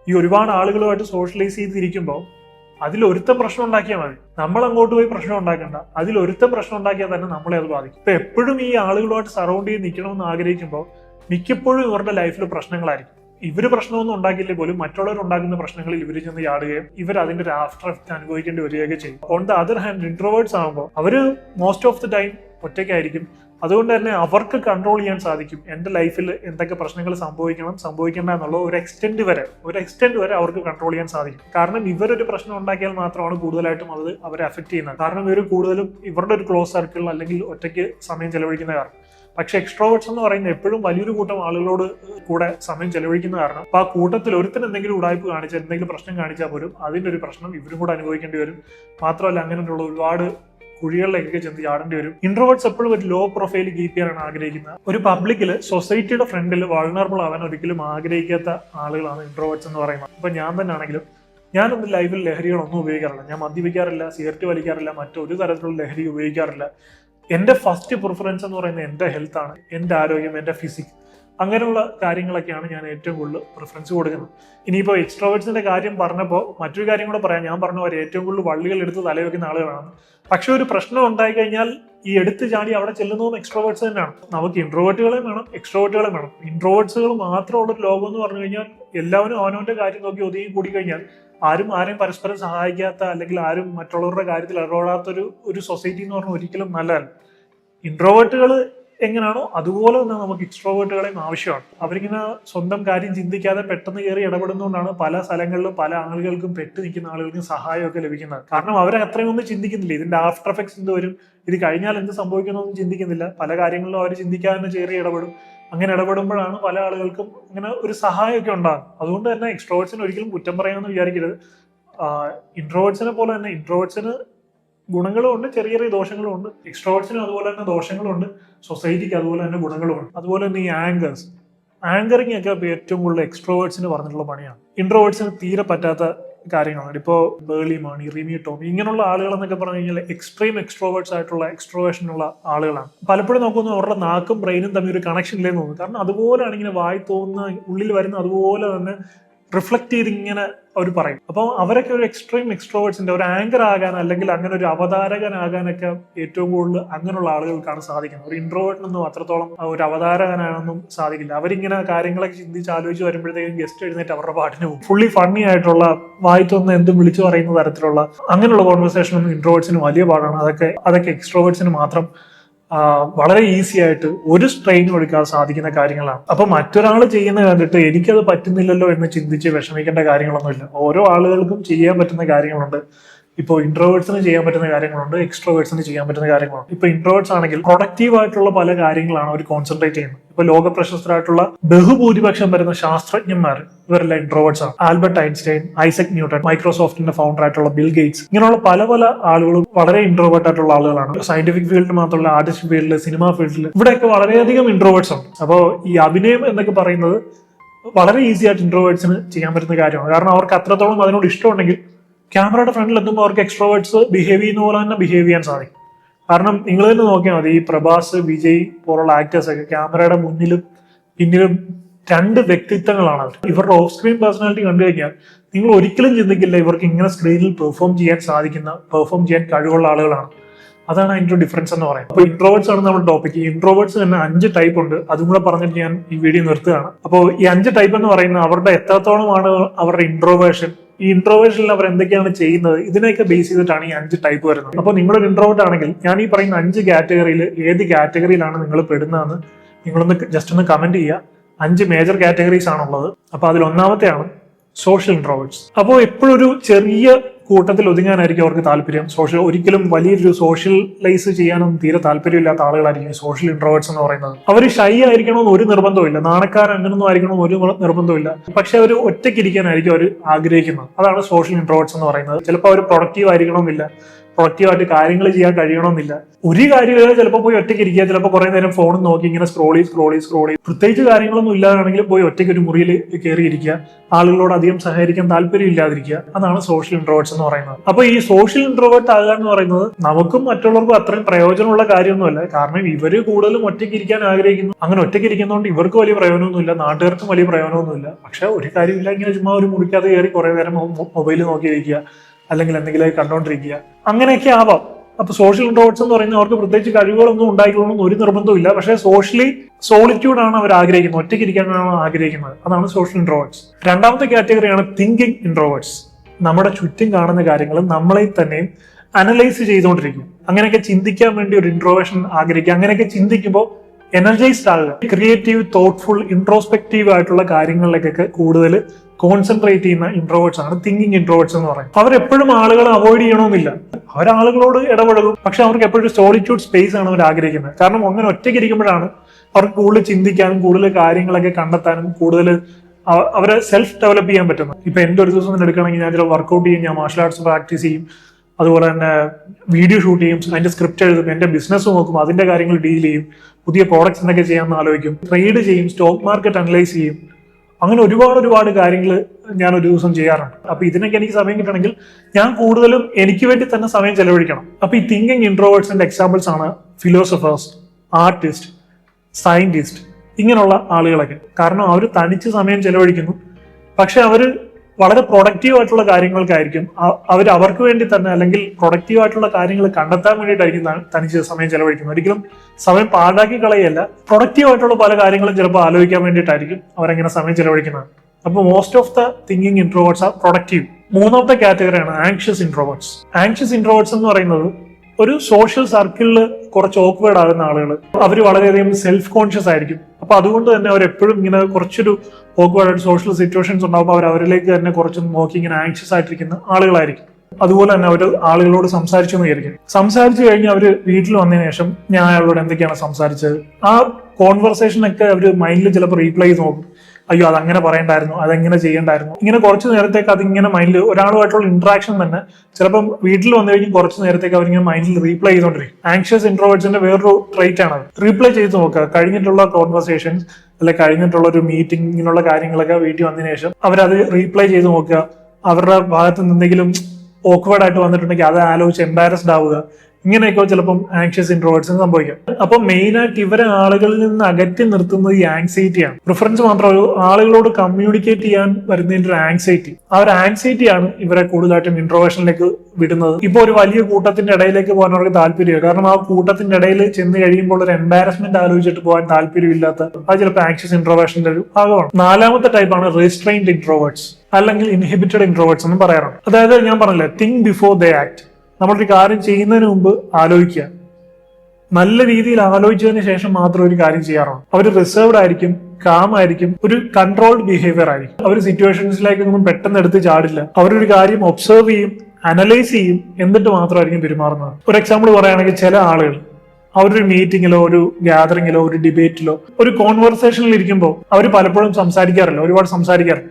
[SPEAKER 1] ഈ ഒരുപാട് ആളുകളുമായിട്ട് സോഷ്യലൈസ് ചെയ്തിരിക്കുമ്പോൾ അതിൽ ഒരുത്തൻ പ്രശ്നം ഉണ്ടാക്കിയാൽ മതി. നമ്മൾ അങ്ങോട്ട് പോയി പ്രശ്നം ഉണ്ടാക്കണ്ട. അതിലൊരുത്തം പ്രശ്നം ഉണ്ടാക്കിയാൽ തന്നെ നമ്മളെ അത് ബാധിക്കും. ഇപ്പൊ എപ്പോഴും ഈ ആളുകളുമായിട്ട് സറൗണ്ട് ചെയ്ത് നിൽക്കണമെന്ന് ആഗ്രഹിക്കുമ്പോൾ മിക്കപ്പോഴും ഇവരുടെ ലൈഫിൽ പ്രശ്നങ്ങളായിരിക്കും. ഇവർ പ്രശ്നമൊന്നും ഉണ്ടാക്കിയില്ലേ പോലും മറ്റുള്ളവർ ഉണ്ടാക്കുന്ന പ്രശ്നങ്ങളിൽ ഇവർ ചെന്ന് ചാടുകയും ഇവർ അതിന്റെ ഒരു ആഫ്റ്റർ എഫക്ട് അനുഭവിക്കേണ്ടി വരികയൊക്കെ ചെയ്യും. On the other hand introverts ആകുമ്പോൾ അവർ മോസ്റ്റ് ഓഫ് ദി ടൈം ഒറ്റയ്ക്കായിരിക്കും. അതുകൊണ്ട് തന്നെ അവർക്ക് കൺട്രോൾ ചെയ്യാൻ സാധിക്കും. എന്റെ ലൈഫിൽ എന്തൊക്കെ പ്രശ്നങ്ങൾ സംഭവിക്കണം സംഭവിക്കേണ്ട എന്നുള്ള ഒരു എക്സ്റ്റെൻഡ് വരെ ഒരു എക്സ്റ്റെൻഡ് വരെ അവർക്ക് കൺട്രോൾ ചെയ്യാൻ സാധിക്കും. കാരണം ഇവരൊരു പ്രശ്നം ഉണ്ടാക്കിയാൽ മാത്രമാണ് കൂടുതലായിട്ടും അത് അവരെ അഫക്റ്റ് ചെയ്യുന്നത്. കാരണം ഇവർ കൂടുതലും ഇവരുടെ ഒരു ക്ലോസ് സർക്കിൾ അല്ലെങ്കിൽ ഒറ്റയ്ക്ക് സമയം ചെലവഴിക്കുന്ന കാരണം. പക്ഷെ എക്സ്ട്രോവേർട്സ് എന്ന് പറയുന്നത് എപ്പോഴും വലിയൊരു കൂട്ടം ആളുകളോട് കൂടെ സമയം ചെലവഴിക്കുന്ന കാരണം. അപ്പൊ ആ കൂട്ടത്തിൽ ഒരുത്തിന് എന്തെങ്കിലും ഉടായ്പ കാണിച്ചാൽ എന്തെങ്കിലും പ്രശ്നം കാണിച്ചാൽ പോലും അതിന്റെ ഒരു പ്രശ്നം ഇവരും കൂടെ അനുഭവിക്കേണ്ടി വരും. മാത്രമല്ല അങ്ങനെയുള്ള ഒരുപാട് കുഴികളിലേക്കൊക്കെ ചെന്ന് ചാടേണ്ടി വരും. ഇൻട്രോവേർട്സ് എപ്പോഴും ഒരു ലോ പ്രൊഫൈൽ കീപ്പ് ചെയ്യാനാണ് ആഗ്രഹിക്കുന്നത്. ഒരു പബ്ലിക്കിൽ സൊസൈറ്റിയുടെ ഫ്രണ്ടിൽ വൾണറബിൾ ആവാൻ ഒരിക്കലും ആഗ്രഹിക്കാത്ത ആളുകളാണ് ഇൻട്രോവേർട്സ് എന്ന് പറയുന്നത്. ഇപ്പൊ ഞാൻ തന്നെ ആണെങ്കിലും ഞാനൊന്നും ലൈഫിൽ ലഹരികളൊന്നും ഉപയോഗിക്കാറില്ല. ഞാൻ മദ്യപിക്കാറില്ല സിഗരറ്റ് വലിക്കാറില്ല മറ്റൊരു തരത്തിലുള്ള ലഹരി ഉപയോഗിക്കാറില്ല. എന്റെ ഫസ്റ്റ് പ്രിഫറൻസ് എന്ന് പറയുന്നത് എന്റെ ഹെൽത്ത് ആണ് എന്റെ ആരോഗ്യം എന്റെ ഫിസിക് അങ്ങനെയുള്ള കാര്യങ്ങളൊക്കെയാണ് ഞാൻ ഏറ്റവും കൂടുതൽ പ്രിഫറൻസ് കൊടുക്കുന്നത്. ഇനിയിപ്പോൾ എക്സ്ട്രോവേർട്സിന്റെ കാര്യം പറഞ്ഞപ്പോൾ മറ്റൊരു കാര്യം കൂടെ പറയാം. ഞാൻ പറഞ്ഞ പോലെ ഏറ്റവും കൂടുതൽ വള്ളികൾ എടുത്ത് തലവെക്കുന്ന ആളുകളാണ് പക്ഷെ ഒരു പ്രശ്നം ഉണ്ടായി കഴിഞ്ഞാൽ ഈ എടുത്ത് ചാടി അവിടെ ചെല്ലുന്നതും എക്സ്ട്രോവേർട്സ് തന്നെയാണ്. നമുക്ക് ഇൻട്രോവേർട്ടുകളെ വേണം എക്സ്ട്രോവേർട്ടുകളെ വേണം. ഇൻട്രോവേർട്സുകൾ മാത്രമുള്ള ഒരു ലോകം എന്ന് പറഞ്ഞു കഴിഞ്ഞാൽ എല്ലാവരും അവനവന്റെ കാര്യം നോക്കി ഒതുങ്ങി കൂടി കഴിഞ്ഞാൽ ആരും ആരെയും പരസ്പരം സഹായിക്കാത്ത അല്ലെങ്കിൽ ആരും മറ്റുള്ളവരുടെ കാര്യത്തിൽ ഇടപെടാത്തൊരു ഒരു സൊസൈറ്റി എന്ന് പറഞ്ഞാൽ ഒരിക്കലും നല്ലതല്ല. ഇൻട്രോവേർട്ടുകൾ എങ്ങനെയാണോ അതുപോലെ തന്നെ നമുക്ക് എക്സ്ട്രോവേർട്ടുകളെയും ആവശ്യമാണ്. അവരിങ്ങനെ സ്വന്തം കാര്യം ചിന്തിക്കാതെ പെട്ടെന്ന് കയറി ഇടപെടുന്നതുകൊണ്ടാണ് പല സ്ഥലങ്ങളിലും പല ആളുകൾക്കും പെട്ട് നിൽക്കുന്ന ആളുകൾക്കും സഹായമൊക്കെ ലഭിക്കുന്നത്. കാരണം അവരെ അത്രയും ഒന്നും ചിന്തിക്കുന്നില്ല. ഇതിന്റെ ആഫ്റ്റർ എഫക്ട്സ് എന്ത് വരും? ഇത് കഴിഞ്ഞാൽ എന്ത് സംഭവിക്കുന്നൊന്നും ചിന്തിക്കുന്നില്ല. പല കാര്യങ്ങളിലും അവർ ചിന്തിക്കാതെ തന്നെ കയറി ഇടപെടും. അങ്ങനെ ഇടപെടുമ്പോഴാണ് പല ആളുകൾക്കും ഇങ്ങനെ ഒരു സഹായമൊക്കെ ഉണ്ടാകും അതുകൊണ്ട് തന്നെ എക്സ്ട്രോവേർട്സിന് ഒരിക്കലും കുറ്റം പറയാമെന്ന് വിചാരിക്കരുത്. ഇൻട്രോവേർട്സിനെ പോലെ തന്നെ ഇൻട്രോവേർട്സിന് ഗുണങ്ങളും ഉണ്ട് ചെറിയ ചെറിയ ദോഷങ്ങളും ഉണ്ട്. എക്സ്ട്രോവേഴ്സിനും അതുപോലെ തന്നെ ദോഷങ്ങളുണ്ട് സൊസൈറ്റിക്ക് അതുപോലെ തന്നെ ഗുണങ്ങളും ഉണ്ട്. അതുപോലെ തന്നെ ഈ ആങ്കേഴ്സ് ആങ്കറിങ് ഒക്കെ ഏറ്റവും കൂടുതൽ എക്സ്ട്രോവേർട്സിന് പറഞ്ഞിട്ടുള്ള പണിയാണ്. ഇൻട്രോവേർട്സിന് തീരെ പറ്റാത്ത കാര്യങ്ങളാണ്. ഇപ്പോൾ ബേർലി മാണി റിമി ടോമി ഇങ്ങനെയുള്ള ആളുകൾ എന്നൊക്കെ പറഞ്ഞു കഴിഞ്ഞാൽ എക്സ്ട്രീം എക്സ്ട്രോവേർട്സ് ആയിട്ടുള്ള എക്സ്ട്രോവേഷനുള്ള ആളുകളാണ്. പലപ്പോഴും നോക്കുന്നു അവരുടെ നാക്കും ബ്രെയിനും തമ്മിൽ ഒരു കണക്ഷൻ ഇല്ലെന്ന് തോന്നുന്നു. കാരണം അതുപോലെയാണ് ഇങ്ങനെ വായി തോന്നുന്ന ഉള്ളിൽ വരുന്ന അതുപോലെ തന്നെ റിഫ്ലക്ട് ചെയ്ത് ഇങ്ങനെ അവർ പറയും. അപ്പോൾ അവരൊക്കെ ഒരു എക്സ്ട്രീം എക്സ്ട്രോവേർട്സിന്റെ ഒരു ആങ്കർ ആകാൻ അല്ലെങ്കിൽ അങ്ങനെ ഒരു അവതാരകനാകാനൊക്കെ ഏറ്റവും കൂടുതൽ അങ്ങനെയുള്ള ആളുകൾക്കാണ് സാധിക്കുന്നത്. ഒരു ഇൻട്രോവേർട്ടിനൊന്നും അത്രത്തോളം ഒരു അവതാരകനാണെന്നും സാധിക്കില്ല. അവരിങ്ങനെ കാര്യങ്ങളൊക്കെ ചിന്തിച്ച് ആലോചിച്ച് വരുമ്പോഴത്തേക്കും ഗസ്റ്റ് എഴുന്നേറ്റ് അവരുടെ പാട്ടിന് പോകും. ഫുള്ളി ഫണ്ണി ആയിട്ടുള്ള വായിത്തൊന്ന് എന്തും വിളിച്ചു പറയുന്ന തരത്തിലുള്ള അങ്ങനെയുള്ള കോൺവെർസേഷൻ ഒന്നും ഇൻട്രോവേർട്സിന് വലിയ പാടാണ്. അതൊക്കെ അതൊക്കെ എക്സ്ട്രോവേർട്സിന് മാത്രം വളരെ ഈസി ആയിട്ട് ഒരു സ്ട്രെയിനും എടുക്കാതെ സാധിക്കുന്ന കാര്യങ്ങളാണ്. അപ്പൊ മറ്റൊരാൾ ചെയ്യുന്ന കണ്ടിട്ട് എനിക്കത് പറ്റുന്നില്ലല്ലോ എന്ന് ചിന്തിച്ച് വിഷമിക്കേണ്ട കാര്യങ്ങളൊന്നുമില്ല. ഓരോ ആളുകൾക്കും ചെയ്യാൻ പറ്റുന്ന കാര്യങ്ങളുണ്ട്. ഇപ്പോൾ ഇൻട്രോവേഴ്സിന് ചെയ്യാൻ പറ്റുന്ന കാര്യങ്ങളുണ്ട് എക്സ്ട്രോവേഴ്സിന് ചെയ്യാൻ പറ്റുന്ന കാര്യങ്ങളുണ്ട്. ഇപ്പൊ ഇൻട്രോവേഴ്സ് ആണെങ്കിൽ പ്രൊഡക്റ്റീവ് ആയിട്ടുള്ള പല കാര്യങ്ങളാണ് അവർ കോൺസെൻട്രേറ്റ് ചെയ്യുന്നത്. ഇപ്പൊ ലോക പ്രശസ്തരായിട്ടുള്ള ബഹുഭൂരിപക്ഷം വരുന്ന ശാസ്ത്രജ്ഞന്മാർ ഇവരെല്ലാം ഇൻട്രോവേഴ്സ് ആണ്. ആൽബർട്ട് ഐൻസ്റ്റൈൻ ഐസക് ന്യൂട്ടൺ മൈക്രോസോഫ്റ്റിന്റെ ഫൗണ്ടർ ആയിട്ടുള്ള ബിൽ ഗേറ്റ്സ് ഇങ്ങനെയുള്ള പല പല ആളുകളും വളരെ ഇൻട്രോവേർട്ട് ആയിട്ടുള്ള ആളുകളാണ്. സയന്റിഫിക് ഫീൽഡ് മാത്രമല്ല ആർട്ടിസ്റ്റ് ഫീൽഡിൽ സിനിമ ഫീൽഡിൽ ഇവിടെയൊക്കെ വളരെയധികം ഇൻട്രോവേർട്സ് ആണ് അപ്പോൾ ഈ അഭിനയം എന്നൊക്കെ പറയുന്നത് വളരെ ഈസി ആയിട്ട് ഇൻട്രോവേർട്സിന് ചെയ്യാൻ പറ്റുന്ന കാര്യമാണ്. കാരണം അവർക്ക് അത്രത്തോളം അതിനോട് ഇഷ്ടമുണ്ടെങ്കിൽ ക്യാമറയുടെ ഫ്രണ്ടിൽ എത്തുമ്പോൾ അവർക്ക് എക്സ്ട്രോവേർട്സ് ബിഹേവ് ചെയ്യുന്ന പോലെ തന്നെ ബിഹേവ് ചെയ്യാൻ സാധിക്കും. കാരണം നിങ്ങൾ തന്നെ നോക്കിയാൽ മതി ഈ പ്രഭാസ് വിജയ് പോലുള്ള ആക്ടേഴ്സ് ഒക്കെ ക്യാമറയുടെ മുന്നിലും പിന്നിലും രണ്ട് വ്യക്തിത്വങ്ങളാണ് അവർ ഇവരുടെ ഓഫ് സ്ക്രീൻ പേഴ്സണാലിറ്റി കണ്ടു കഴിഞ്ഞാൽ നിങ്ങൾ ഒരിക്കലും ചിന്തിക്കില്ല ഇവർക്ക് ഇങ്ങനെ സ്ക്രീനിൽ പെർഫോം ചെയ്യാൻ സാധിക്കുന്ന പെർഫോം ചെയ്യാൻ കഴിവുള്ള ആളുകളാണ്. അതാണ് അതിന്റെ ഡിഫറൻസ് എന്ന് പറയുന്നത്. അപ്പോൾ ഇൻട്രോവേർട്സ് ആണ് നമ്മുടെ ടോപ്പിക് ഇൻട്രോവേർട്സ് തന്നെ അഞ്ച് ടൈപ്പ് ഉണ്ട്. അതും കൂടെ പറഞ്ഞിട്ട് ഞാൻ ഈ വീഡിയോ നിർത്തുകയാണ്. അപ്പോൾ ഈ അഞ്ച് ടൈപ്പ് എന്ന് പറയുന്നത് അവരുടെ എത്രത്തോളമാണ് അവരുടെ ഇൻട്രോവേഷൻ ഈ ഇൻട്രോവേഷനിൽ അവർ എന്തൊക്കെയാണ് ചെയ്യുന്നത്? ഇതിനെയൊക്കെ ബേസ് ചെയ്തിട്ടാണ് ഈ അഞ്ച് ടൈപ്പ് വരുന്നത്. അപ്പോൾ നിങ്ങളൊരു ഇൻട്രോവേർട്ട് ആണെങ്കിൽ ഞാൻ ഈ പറയുന്ന അഞ്ച് കാറ്റഗറിയിൽ ഏത് കാറ്റഗറിയിലാണ് നിങ്ങൾ പെടുന്നതെന്ന് നിങ്ങളൊന്ന് ജസ്റ്റ് ഒന്ന് കമന്റ് ചെയ്യുക. അഞ്ച് മേജർ കാറ്റഗറീസ് ആണുള്ളത്. അപ്പോൾ അതിൽ ഒന്നാമത്തെയാണ് സോഷ്യൽ ഇൻട്രോവേർട്സ് അപ്പോൾ എപ്പോഴൊരു ചെറിയ കൂട്ടത്തിൽ ഒതുങ്ങാനായിരിക്കും അവർക്ക് താല്പര്യം. സോഷ്യൽ ഒരിക്കലും വലിയൊരു സോഷ്യലൈസ് ചെയ്യാനൊന്നും തീരെ താല്പര്യമില്ലാത്ത ആളുകളായിരിക്കും സോഷ്യൽ ഇൻട്രോവേർട്സ് എന്ന് പറയുന്നത്. അവർ ഷൈ ആയിരിക്കണമെന്ന് ഒരു നിർബന്ധമില്ല നാണക്കാർ അങ്ങനൊന്നും ആയിരിക്കണമെന്ന് ഒരു നിർബന്ധമില്ല പക്ഷെ അവർ ഒറ്റയ്ക്കിരിക്കാനായിരിക്കും അവർ ആഗ്രഹിക്കുന്നത്. അതാണ് സോഷ്യൽ ഇൻട്രോവേർട്സ് എന്ന് പറയുന്നത്. ചിലപ്പോൾ അവർ പ്രൊഡക്റ്റീവ് ആയിരിക്കണമെന്നില്ല. പ്രൊഡക്റ്റീവായിട്ട് കാര്യങ്ങൾ ചെയ്യാൻ കഴിയണമെന്നില്ല ഒരു കാര്യമില്ല ചിലപ്പോൾ പോയി ഒറ്റയ്ക്ക് ഇരിക്കുക ചിലപ്പോൾ കുറെ നേരം ഫോൺ നോക്കി ഇങ്ങനെ സ്ക്രോൾ ചെയ്ത് സ്ക്രോൾ ചെയ്ത് സ്ക്രോൾ ചെയ്ത്. പ്രത്യേകിച്ച് കാര്യങ്ങളൊന്നും ഇല്ലാതാണെങ്കിൽ പോയി ഒറ്റയ്ക്ക് ഒരു മുറിയിൽ കയറി ഇരിക്കുക ആളുകളോട് അധികം സഹകരിക്കാൻ താല്പര്യം ഇല്ലാതിരിക്കുക അതാണ് സോഷ്യൽ ഇൻട്രോവേർട്സ് എന്ന് പറയുന്നത്. അപ്പൊ ഈ സോഷ്യൽ ഇൻട്രോവേർട്ട് ആകുക എന്ന് പറയുന്നത് നമുക്കും മറ്റുള്ളവർക്കും അത്രയും പ്രയോജനമുള്ള കാര്യമൊന്നുമല്ല. കാരണം ഇവർ കൂടുതലും ഒറ്റയ്ക്ക് ഇരിക്കാൻ ആഗ്രഹിക്കുന്നു. അങ്ങനെ ഒറ്റയ്ക്ക് ഇരിക്കുന്നതുകൊണ്ട് ഇവർക്ക് വലിയ പ്രയോജനമൊന്നുമില്ല നാട്ടുകാർക്കും വലിയ പ്രയോജനമൊന്നുമില്ല. പക്ഷെ ഒരു കാര്യമില്ല ഇങ്ങനെ ചുമ്മാ ഒരു മുറിക്കാതെ കയറി കുറെ നേരം മൊബൈൽ നോക്കിയിരിക്കുക അല്ലെങ്കിൽ എന്തെങ്കിലും കണ്ടോണ്ടിരിക്കുക. അങ്ങനെയൊക്കെ ആവാം. അപ്പൊ സോഷ്യൽ ഇൻട്രോവേർട്സ് എന്ന് പറയുന്നത് അവർക്ക് പ്രത്യേകിച്ച് കഴിവുകളൊന്നും ഉണ്ടായിക്കൊള്ളണമെന്ന് ഒരു നിർബന്ധമില്ല പക്ഷേ സോഷ്യലി സോളിറ്റ്യൂഡ് ആണ് അവർ ആഗ്രഹിക്കുന്നത്. ഒറ്റയ്ക്ക് ഇരിക്കാനാണ് ആഗ്രഹിക്കുന്നത്. അതാണ് സോഷ്യൽ ഇൻട്രോവേർട്സ് രണ്ടാമത്തെ കാറ്റഗറിയാണ് തിങ്കിങ് ഇൻട്രോവേർട്സ് നമ്മുടെ ചുറ്റും കാണുന്ന കാര്യങ്ങൾ നമ്മളെ തന്നെയും അനലൈസ് ചെയ്തുകൊണ്ടിരിക്കും. അങ്ങനെയൊക്കെ ചിന്തിക്കാൻ വേണ്ടി ഒരു ഇൻട്രോവേഷൻ ആഗ്രഹിക്കുക. അങ്ങനെയൊക്കെ ചിന്തിക്കുമ്പോൾ എനർജൈസ്ഡ് ആകുക ക്രിയേറ്റീവ് തോട്ട്ഫുൾ ഇൻട്രോസ്പെക്റ്റീവ് ആയിട്ടുള്ള കാര്യങ്ങളിലേക്കൊക്കെ കൂടുതൽ കോൺസെൻട്രേറ്റ് ചെയ്യുന്ന ഇൻട്രോവേർട്സ് ആണ്. തിങ്കിങ് ഇൻട്രോവേർട്സ് എന്ന് പറയുന്നത് അവരെപ്പോഴും ആളുകളെ അവോയ്ഡ് ചെയ്യണമെന്നില്ല അവർ ആളുകളോട് ഇടപഴകും. പക്ഷെ അവർക്ക് എപ്പോഴും സോളിറ്റ്യൂഡ് സ്പേസ് ആണ് അവർ ആഗ്രഹിക്കുന്നത്. കാരണം അങ്ങനെ ഒറ്റയ്ക്ക് ഇരിക്കുമ്പോഴാണ് അവർക്ക് കൂടുതൽ ചിന്തിക്കാനും കൂടുതൽ കാര്യങ്ങളൊക്കെ കണ്ടെത്താനും കൂടുതൽ അവരെ സെൽഫ് ഡെവലപ്പ് ചെയ്യാൻ പറ്റുന്നത്. ഇപ്പൊ എന്റെ ഒരു ദിവസം എടുക്കണമെങ്കിൽ ഞാൻ ചില വർക്ക്ഔട്ട് ചെയ്യും ഞാൻ മാർഷൽ ആർട്സ് പ്രാക്ടീസ് ചെയ്യും. അതുപോലെ തന്നെ വീഡിയോ ഷൂട്ട് ചെയ്യും അതിന്റെ സ്ക്രിപ്റ്റ് എഴുതും എന്റെ ബിസിനസ് നോക്കും അതിന്റെ കാര്യങ്ങൾ ഡീൽ ചെയ്യും. പുതിയ പ്രോഡക്ട്സ് എന്തൊക്കെ ചെയ്യാമെന്ന് ആലോചിക്കും. ട്രേഡ് ചെയ്യും സ്റ്റോക്ക് മാർക്കറ്റ് അനലൈസ് ചെയ്യും. അങ്ങനെ ഒരുപാട് ഒരുപാട് കാര്യങ്ങൾ ഞാൻ ഒരു ദിവസം ചെയ്യാറുണ്ട്. അപ്പൊ ഇതിനൊക്കെ എനിക്ക് സമയം കിട്ടണമെങ്കിൽ ഞാൻ കൂടുതലും എനിക്ക് വേണ്ടി തന്നെ സമയം ചെലവഴിക്കണം. അപ്പൊ ഈ തിങ്കിങ് ഇൻട്രോവേർട്സിന്റെ എക്സാമ്പിൾസ് ആണ് ഫിലോസഫേഴ്സ് ആർട്ടിസ്റ്റ് സയന്റിസ്റ്റ് ഇങ്ങനെയുള്ള ആളുകളൊക്കെ. കാരണം അവർ തനിച്ച് സമയം ചെലവഴിക്കുന്നു. പക്ഷെ അവർ വളരെ പ്രൊഡക്റ്റീവ് ആയിട്ടുള്ള കാര്യങ്ങൾക്കായിരിക്കും. അവർ അവർക്ക് വേണ്ടി തന്നെ അല്ലെങ്കിൽ പ്രൊഡക്റ്റീവ് ആയിട്ടുള്ള കാര്യങ്ങൾ കണ്ടെത്താൻ വേണ്ടിയിട്ടായിരിക്കും തനിച്ച് സമയം ചെലവഴിക്കുന്നത്. ഒരിക്കലും സമയം പാഴാക്കി കളയല്ല പ്രൊഡക്റ്റീവ് ആയിട്ടുള്ള പല കാര്യങ്ങളും ചിലപ്പോൾ ആലോചിക്കാൻ വേണ്ടിയിട്ടായിരിക്കും അവരങ്ങനെ സമയം ചെലവഴിക്കുന്നത്. അപ്പോൾ most of the thinking introverts are productive മൂന്നാമത്തെ കാറ്റഗറിയാണ് ആങ്ഷ്യസ് ഇൻട്രോവേർട്സ് ആങ്ഷ്യസ് ഇൻട്രോവേർട്സ് എന്ന് പറയുന്നത് ഒരു സോഷ്യൽ സർക്കിളിൽ കുറച്ച് ഓക്വേർഡ് ആകുന്ന ആളുകൾ അവർ വളരെയധികം സെൽഫ് കോൺഷ്യസ് ആയിരിക്കും. അപ്പൊ അതുകൊണ്ട് തന്നെ അവർ എപ്പോഴും ഇങ്ങനെ കുറച്ചൊരു ഓക്വേർഡ് ആയിട്ട് സോഷ്യൽ സിറ്റുവേഷൻസ് ഉണ്ടാകുമ്പോൾ അവർ അവരിലേക്ക് തന്നെ കുറച്ച് നോക്കി ഇങ്ങനെ ആങ്ഷ്യസ് ആയിട്ടിരിക്കുന്ന ആളുകളായിരിക്കും. അതുപോലെ തന്നെ അവർ ആളുകളോട് സംസാരിച്ചു വിചാരിക്കും സംസാരിച്ചു കഴിഞ്ഞ് അവർ വീട്ടിൽ വന്നതിന് ശേഷം ഞാൻ അയാളോട് എന്തൊക്കെയാണ് സംസാരിച്ചത്? ആ കോൺവെർസേഷനൊക്കെ അവർ മൈൻഡിൽ ചിലപ്പോൾ റീപ്ലൈ ചെയ്ത് നോക്കും. അയ്യോ അതങ്ങനെ പറയണ്ടായിരുന്നു അതെങ്ങനെ ചെയ്യണ്ടായിരുന്നു. ഇങ്ങനെ കുറച്ച് നേരത്തേക്ക് അതിങ്ങനെ മൈൻഡിൽ ഒരാളുമായിട്ടുള്ള ഇന്ററാക്ഷൻ തന്നെ ചിലപ്പം വീട്ടിൽ വന്നു കഴിഞ്ഞ് കുറച്ച് നേരത്തേക്ക് അവരിങ്ങനെ മൈൻഡിൽ റീപ്ലൈ ചെയ്തോണ്ടിരിക്കും. ആങ്ഷ്യസ് ഇൻട്രോവേർട്സിന്റെ വേറൊരു ട്രൈറ്റ് ആണ് റീപ്ലൈ ചെയ്ത് നോക്കുക. കഴിഞ്ഞിട്ടുള്ള കോൺവെർസേഷൻസ് അല്ലെ കഴിഞ്ഞിട്ടുള്ള ഒരു മീറ്റിംഗ് ഇങ്ങനെയുള്ള കാര്യങ്ങളൊക്കെ വീട്ടിൽ വന്നതിന് ശേഷം അവരത് റീപ്ലൈ ചെയ്ത് നോക്കുക. അവരുടെ ഭാഗത്ത് എന്തെങ്കിലും ഓക്വേർഡ് ആയിട്ട് വന്നിട്ടുണ്ടെങ്കിൽ അത് ആലോചിച്ച് എംബാരസ്ഡ് ആവുക. ഇങ്ങനെയൊക്കെ ചിലപ്പം ആങ്ഷ്യസ് ഇൻട്രോവേർട്സിന് സംഭവിക്കാം. അപ്പൊ മെയിൻ ആയിട്ട് ഇവരെ ആളുകളിൽ നിന്ന് അകറ്റി നിർത്തുന്നത് ഈ ആങ്സൈറ്റിയാണ് പ്രിഫറൻസ് മാത്രമല്ല ആളുകളോട് കമ്മ്യൂണിക്കേറ്റ് ചെയ്യാൻ വരുന്നതിന്റെ ഒരു ആങ്സൈറ്റി ആ ഒരു ആങ്സൈറ്റിയാണ് ഇവരെ കൂടുതലായിട്ടും ഇൻട്രോവേഷനിലേക്ക് വിടുന്നത്. ഇപ്പൊ ഒരു വലിയ കൂട്ടത്തിന്റെ ഇടയിലേക്ക് പോകാൻ അവർക്ക് താല്പര്യമില്ല. കാരണം ആ കൂട്ടത്തിന്റെ ഇടയിൽ ചെന്ന് കഴിയുമ്പോൾ ഒരു എംബാരസ്മെന്റ് ആലോചിച്ചിട്ട് പോകാൻ താല്പര്യമില്ലാത്ത അത് ചിലപ്പോൾ ആങ്ഷ്യസ് ഇൻട്രോവേഷന്റെ ഒരു ഭാഗമാണ്. നാലാമത്തെ ടൈപ്പാണ് റെസ്ട്രെയിൻഡ് ഇൻട്രോവേർട്സ് അല്ലെങ്കിൽ ഇൻഹിബിറ്റഡ് ഇൻട്രോവേർട്സ് എന്ന് പറയാറുണ്ട്. അതായത് ഞാൻ പറഞ്ഞില്ലേ തിങ്ക് ബിഫോർ ദേ ആക്ട് നമ്മളൊരു കാര്യം ചെയ്യുന്നതിന് മുമ്പ് ആലോചിക്കുക. നല്ല രീതിയിൽ ആലോചിച്ചതിന് ശേഷം മാത്രം ഒരു കാര്യം ചെയ്യാറുള്ളൂ. അവർ റിസർവ്ഡ് ആയിരിക്കും കാം ആയിരിക്കും ഒരു കൺട്രോൾഡ് ബിഹേവിയർ ആയിരിക്കും. അവർ സിറ്റുവേഷൻസിലേക്കൊന്നും പെട്ടെന്ന് എടുത്ത് ചാടില്ല. അവരൊരു കാര്യം ഒബ്സർവ് ചെയ്യും അനലൈസ് ചെയ്യും എന്നിട്ട് മാത്രമായിരിക്കും പെരുമാറുന്നത്. ഒരു എക്സാമ്പിൾ പറയുകയാണെങ്കിൽ ചില ആളുകൾ അവരൊരു മീറ്റിങ്ങിലോ ഒരു ഗ്യാതറിങ്ങിലോ ഒരു ഡിബേറ്റിലോ ഒരു കോൺവെർസേഷനിൽ ഇരിക്കുമ്പോൾ അവർ പലപ്പോഴും സംസാരിക്കാറില്ല ഒരുപാട് സംസാരിക്കാറില്ല.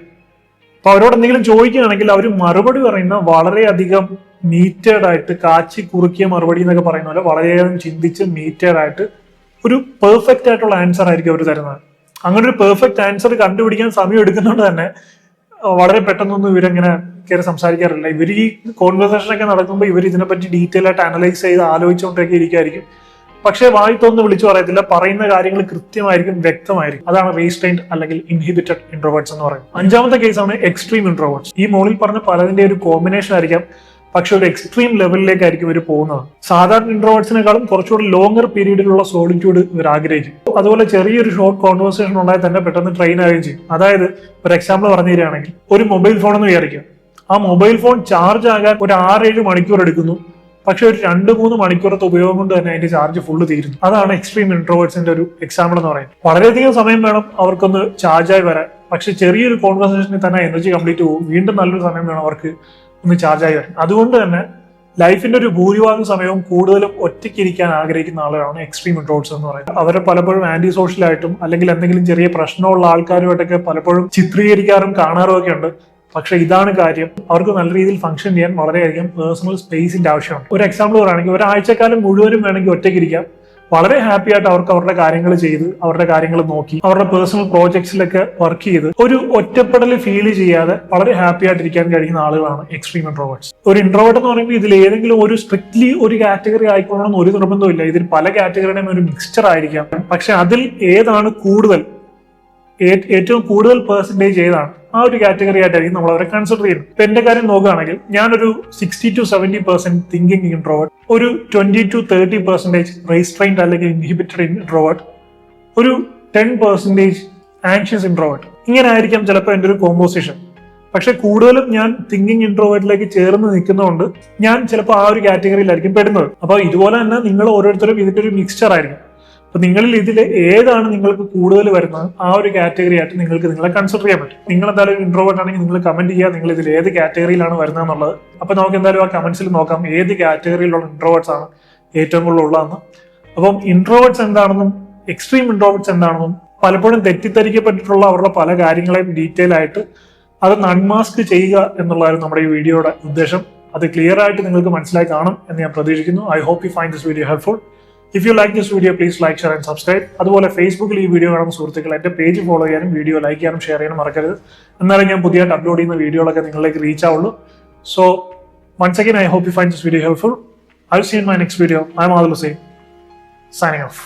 [SPEAKER 1] അപ്പൊ അവരോട് എന്തെങ്കിലും ചോദിക്കുകയാണെങ്കിൽ അവർ മറുപടി പറയുന്ന വളരെയധികം മീറ്റേഡ് ആയിട്ട് കാച്ചി കുറുക്കിയ മറുപടി എന്നൊക്കെ പറയുന്ന പോലെ വളരെയധികം ചിന്തിച്ച് മീറ്റേഡ് ആയിട്ട് ഒരു പെർഫെക്റ്റ് ആയിട്ടുള്ള ആൻസർ ആയിരിക്കും അവർ തരുന്നത്. അങ്ങനെ ഒരു പെർഫെക്റ്റ് ആൻസർ കണ്ടുപിടിക്കാൻ സമയം എടുക്കുന്നതുകൊണ്ട് തന്നെ വളരെ പെട്ടെന്നൊന്നും ഇവരങ്ങനെ കയറി സംസാരിക്കാറില്ല. ഇവർ ഈ കോൺവെർസേഷൻ ഒക്കെ നടക്കുമ്പോൾ ഇവർ ഇതിനെപ്പറ്റി ഡീറ്റെയിൽ ആയിട്ട് അനലൈസ് ചെയ്ത് ആലോചിച്ചുകൊണ്ടൊക്കെ ഇരിക്കുമായിരിക്കും പക്ഷേ വായി തോന്നുന്നു വിളിച്ചു പറയത്തില്ല. പറയുന്ന കാര്യങ്ങൾ കൃത്യമായിരിക്കും വ്യക്തമായിരിക്കും. അതാണ് റീസ്ട്രെയിൻഡ് അല്ലെങ്കിൽ ഇൻഹിബിറ്റഡ് ഇൻട്രോവേർട്സ് എന്ന് പറയുന്നത്. അഞ്ചാമത്തെ കേസാണ് എക്സ്ട്രീം ഇൻട്രോവേർട്സ് ഈ മോളിൽ പറഞ്ഞ പലതിന്റെ ഒരു കോമ്പിനേഷൻ ആയിരിക്കാം പക്ഷെ ഒരു എക്സ്ട്രീം ലെവലിലേക്കായിരിക്കും ഇവർ പോകുന്നത്. സാധാരണ ഇൻട്രോവേർട്സിനെക്കാളും കുറച്ചുകൂടി ലോങ്ങർ പീരീഡിലുള്ള സോളിറ്റ്യൂഡ് ഇവർ ആഗ്രഹിക്കും. അതുപോലെ ചെറിയൊരു ഷോർട്ട് കോൺവെർസേഷൻ ഉണ്ടായാൽ തന്നെ പെട്ടെന്ന് ട്രെയിൻ ആവുകയും ചെയ്യും. അതായത് ഒരു എക്സാമ്പിൾ പറഞ്ഞു തരികയാണെങ്കിൽ ഒരു മൊബൈൽ ഫോൺ എന്ന് വിചാരിക്കുക. ആ മൊബൈൽ ഫോൺ ചാർജ് ആകാൻ ഒരു ആറേഴ് മണിക്കൂർ എടുക്കുന്നു. പക്ഷെ ഒരു രണ്ട് മൂന്ന് മണിക്കൂറത്തെ ഉപയോഗം കൊണ്ട് തന്നെ അതിന്റെ ചാർജ് ഫുള്ള് തീരുന്നു. അതാണ് എക്സ്ട്രീം ഇൻട്രോവേഴ്സിന്റെ ഒരു എക്സാമ്പിൾ എന്ന് പറയുന്നത്. വളരെയധികം സമയം വേണം അവർക്കൊന്ന് ചാർജായി വരാൻ. പക്ഷെ ചെറിയൊരു കോൺവെർസേഷനിൽ തന്നെ എനർജി കംപ്ലീറ്റ് പോകും വീണ്ടും നല്ലൊരു സമയം വേണം അവർക്ക് ഒന്ന് ചാർജായി വരാൻ. അതുകൊണ്ട് തന്നെ ലൈഫിന്റെ ഒരു ഭൂരിഭാഗം സമയവും കൂടുതലും ഒറ്റയ്ക്കിരിക്കാൻ ആഗ്രഹിക്കുന്ന ആളുകളാണ് എക്സ്ട്രീം ഇൻട്രോട്സ് എന്ന് പറയുന്നത്. അവരെ പലപ്പോഴും ആന്റി സോഷ്യലായിട്ടും അല്ലെങ്കിൽ എന്തെങ്കിലും ചെറിയ പ്രശ്നമുള്ള ആൾക്കാരുമായിട്ടൊക്കെ പലപ്പോഴും ചിത്രീകരിക്കാറും കാണാറും ഒക്കെ ഉണ്ട്. പക്ഷെ ഇതാണ് കാര്യം. അവർക്ക് നല്ല രീതിയിൽ ഫംഗ്ഷൻ ചെയ്യാൻ വളരെയധികം പേഴ്സണൽ സ്പേസിന്റെ ആവശ്യമാണ്. ഒരു എക്സാമ്പിൾ പറയുകയാണെങ്കിൽ ഒരാഴ്ചക്കാലം മുഴുവനും വേണമെങ്കിൽ ഒറ്റയ്ക്കിരിക്കാം വളരെ ഹാപ്പി ആയിട്ട് അവർക്ക് അവരുടെ കാര്യങ്ങൾ ചെയ്ത് അവരുടെ കാര്യങ്ങൾ നോക്കി അവരുടെ പേഴ്സണൽ പ്രോജക്ട്സിലൊക്കെ വർക്ക് ചെയ്ത് ഒരു ഒറ്റപ്പെടൽ ഫീൽ ചെയ്യാതെ വളരെ ഹാപ്പി ആയിട്ടിരിക്കാൻ കഴിയുന്ന ആളുകളാണ് എക്സ്ട്രീം ഇൻട്രോവേർട്സ് ഒരു ഇൻട്രോവേർട്ട് എന്ന് പറയുമ്പോൾ ഇതിൽ ഏതെങ്കിലും ഒരു സ്ട്രിക്ട്ലി ഒരു കാറ്റഗറി ആയിക്കോളണം ഒരു നിർബന്ധമില്ല ഇതിൽ പല കാറ്റഗറിയുടെയും ഒരു മിക്സ്ചർ ആയിരിക്കാം. പക്ഷെ അതിൽ ഏതാണ് കൂടുതൽ ഏറ്റവും കൂടുതൽ പെർസെന്റേജ് ഏതാണ്? ആ ഒരു കാറ്റഗറി ആയിട്ടായിരിക്കും നമ്മൾ അവരെ കൺസിഡർ ചെയ്യുന്നത്. ഇപ്പൊ എന്റെ കാര്യം നോക്കുകയാണെങ്കിൽ ഞാനൊരു sixty to seventy percent thinking introvert ഒരു twenty to thirty percentage restrained അല്ലെങ്കിൽ ഇൻഹിബിറ്റഡ് ഇൻട്രോവേർട്ട് ഒരു ടെൻ പെർസെന്റേജ് ആൻഷ്യസ് ഇൻട്രോവേർട്ട് ഇങ്ങനെ ആയിരിക്കാം ചിലപ്പോൾ എന്റെ ഒരു കോമ്പോസിഷൻ പക്ഷെ കൂടുതലും ഞാൻ തിങ്കിങ് ഇൻട്രോവേർട്ടിലേക്ക് ചേർന്ന് നിൽക്കുന്നതുകൊണ്ട് ഞാൻ ചിലപ്പോൾ ആ ഒരു കാറ്റഗറിയിലായിരിക്കും പെടുന്നത്. അപ്പോൾ ഇതുപോലെ തന്നെ നിങ്ങൾ ഓരോരുത്തരും ഇതിന്റെ ഒരു മിക്സ്ചർ ആയിരിക്കും. അപ്പൊ നിങ്ങളിൽ ഇതിൽ ഏതാണ് നിങ്ങൾക്ക് കൂടുതൽ വരുന്നത്? ആ ഒരു കാറ്റഗറി ആയിട്ട് നിങ്ങൾക്ക് നിങ്ങളെ കൺസിഡർ ചെയ്യാൻ പറ്റും. നിങ്ങൾ എന്തായാലും ഇൻട്രോവേർട്ട് ആണെങ്കിൽ നിങ്ങൾ കമന്റ് ചെയ്യുക നിങ്ങൾ ഇതിൽ ഏത് കാറ്റഗറിയിലാണ് വരുന്നത് എന്നുള്ളത്. അപ്പൊ നമുക്ക് എന്തായാലും ആ കമന്റ്സിൽ നോക്കാം ഏത് കാറ്റഗറിയിലുള്ള ഇൻട്രോവേർട്സ് ആണ് ഏറ്റവും കൂടുതൽ ഉള്ളതെന്ന്. അപ്പം ഇൻട്രോവേർട്സ് എന്താണെന്നും എക്സ്ട്രീം ഇൻട്രോവേർട്സ് എന്താണെന്നും പലപ്പോഴും തെറ്റിദ്ധരിക്കപ്പെട്ടിട്ടുള്ള അവരുടെ പല കാര്യങ്ങളെയും ഡീറ്റെയിൽ ആയിട്ട് അത് അൺമാസ്ക് ചെയ്യുക എന്നുള്ളതായിരുന്നു നമ്മുടെ ഈ വീഡിയോയുടെ ഉദ്ദേശം. അത് ക്ലിയർ ആയിട്ട് നിങ്ങൾക്ക് മനസ്സിലായി കാണും എന്ന് ഞാൻ പ്രതീക്ഷിക്കുന്നു. I hope you find this video helpful if you like this video please like share and subscribe അതുപോലെ ഫേസ്ബുക്കിൽ ഈ വീഡിയോ കാണുന്ന സുഹൃത്തുക്കൾ എന്റെ പേജ് ഫോളോ ചെയ്യാനും വീഡിയോ ലൈക്ക് ചെയ്യാനും ഷെയർ ചെയ്യാനും മറക്കരുത്. എന്നാലും ഞാൻ പുതിയതായിട്ട് അപ്ലോഡ് ചെയ്യുന്ന വീഡിയോകളൊക്കെ നിങ്ങളിലേക്ക് റീച്ച് ആവുള്ളൂ. So once again I hope you find this video helpful I see in my next video I Adul Hussain signing off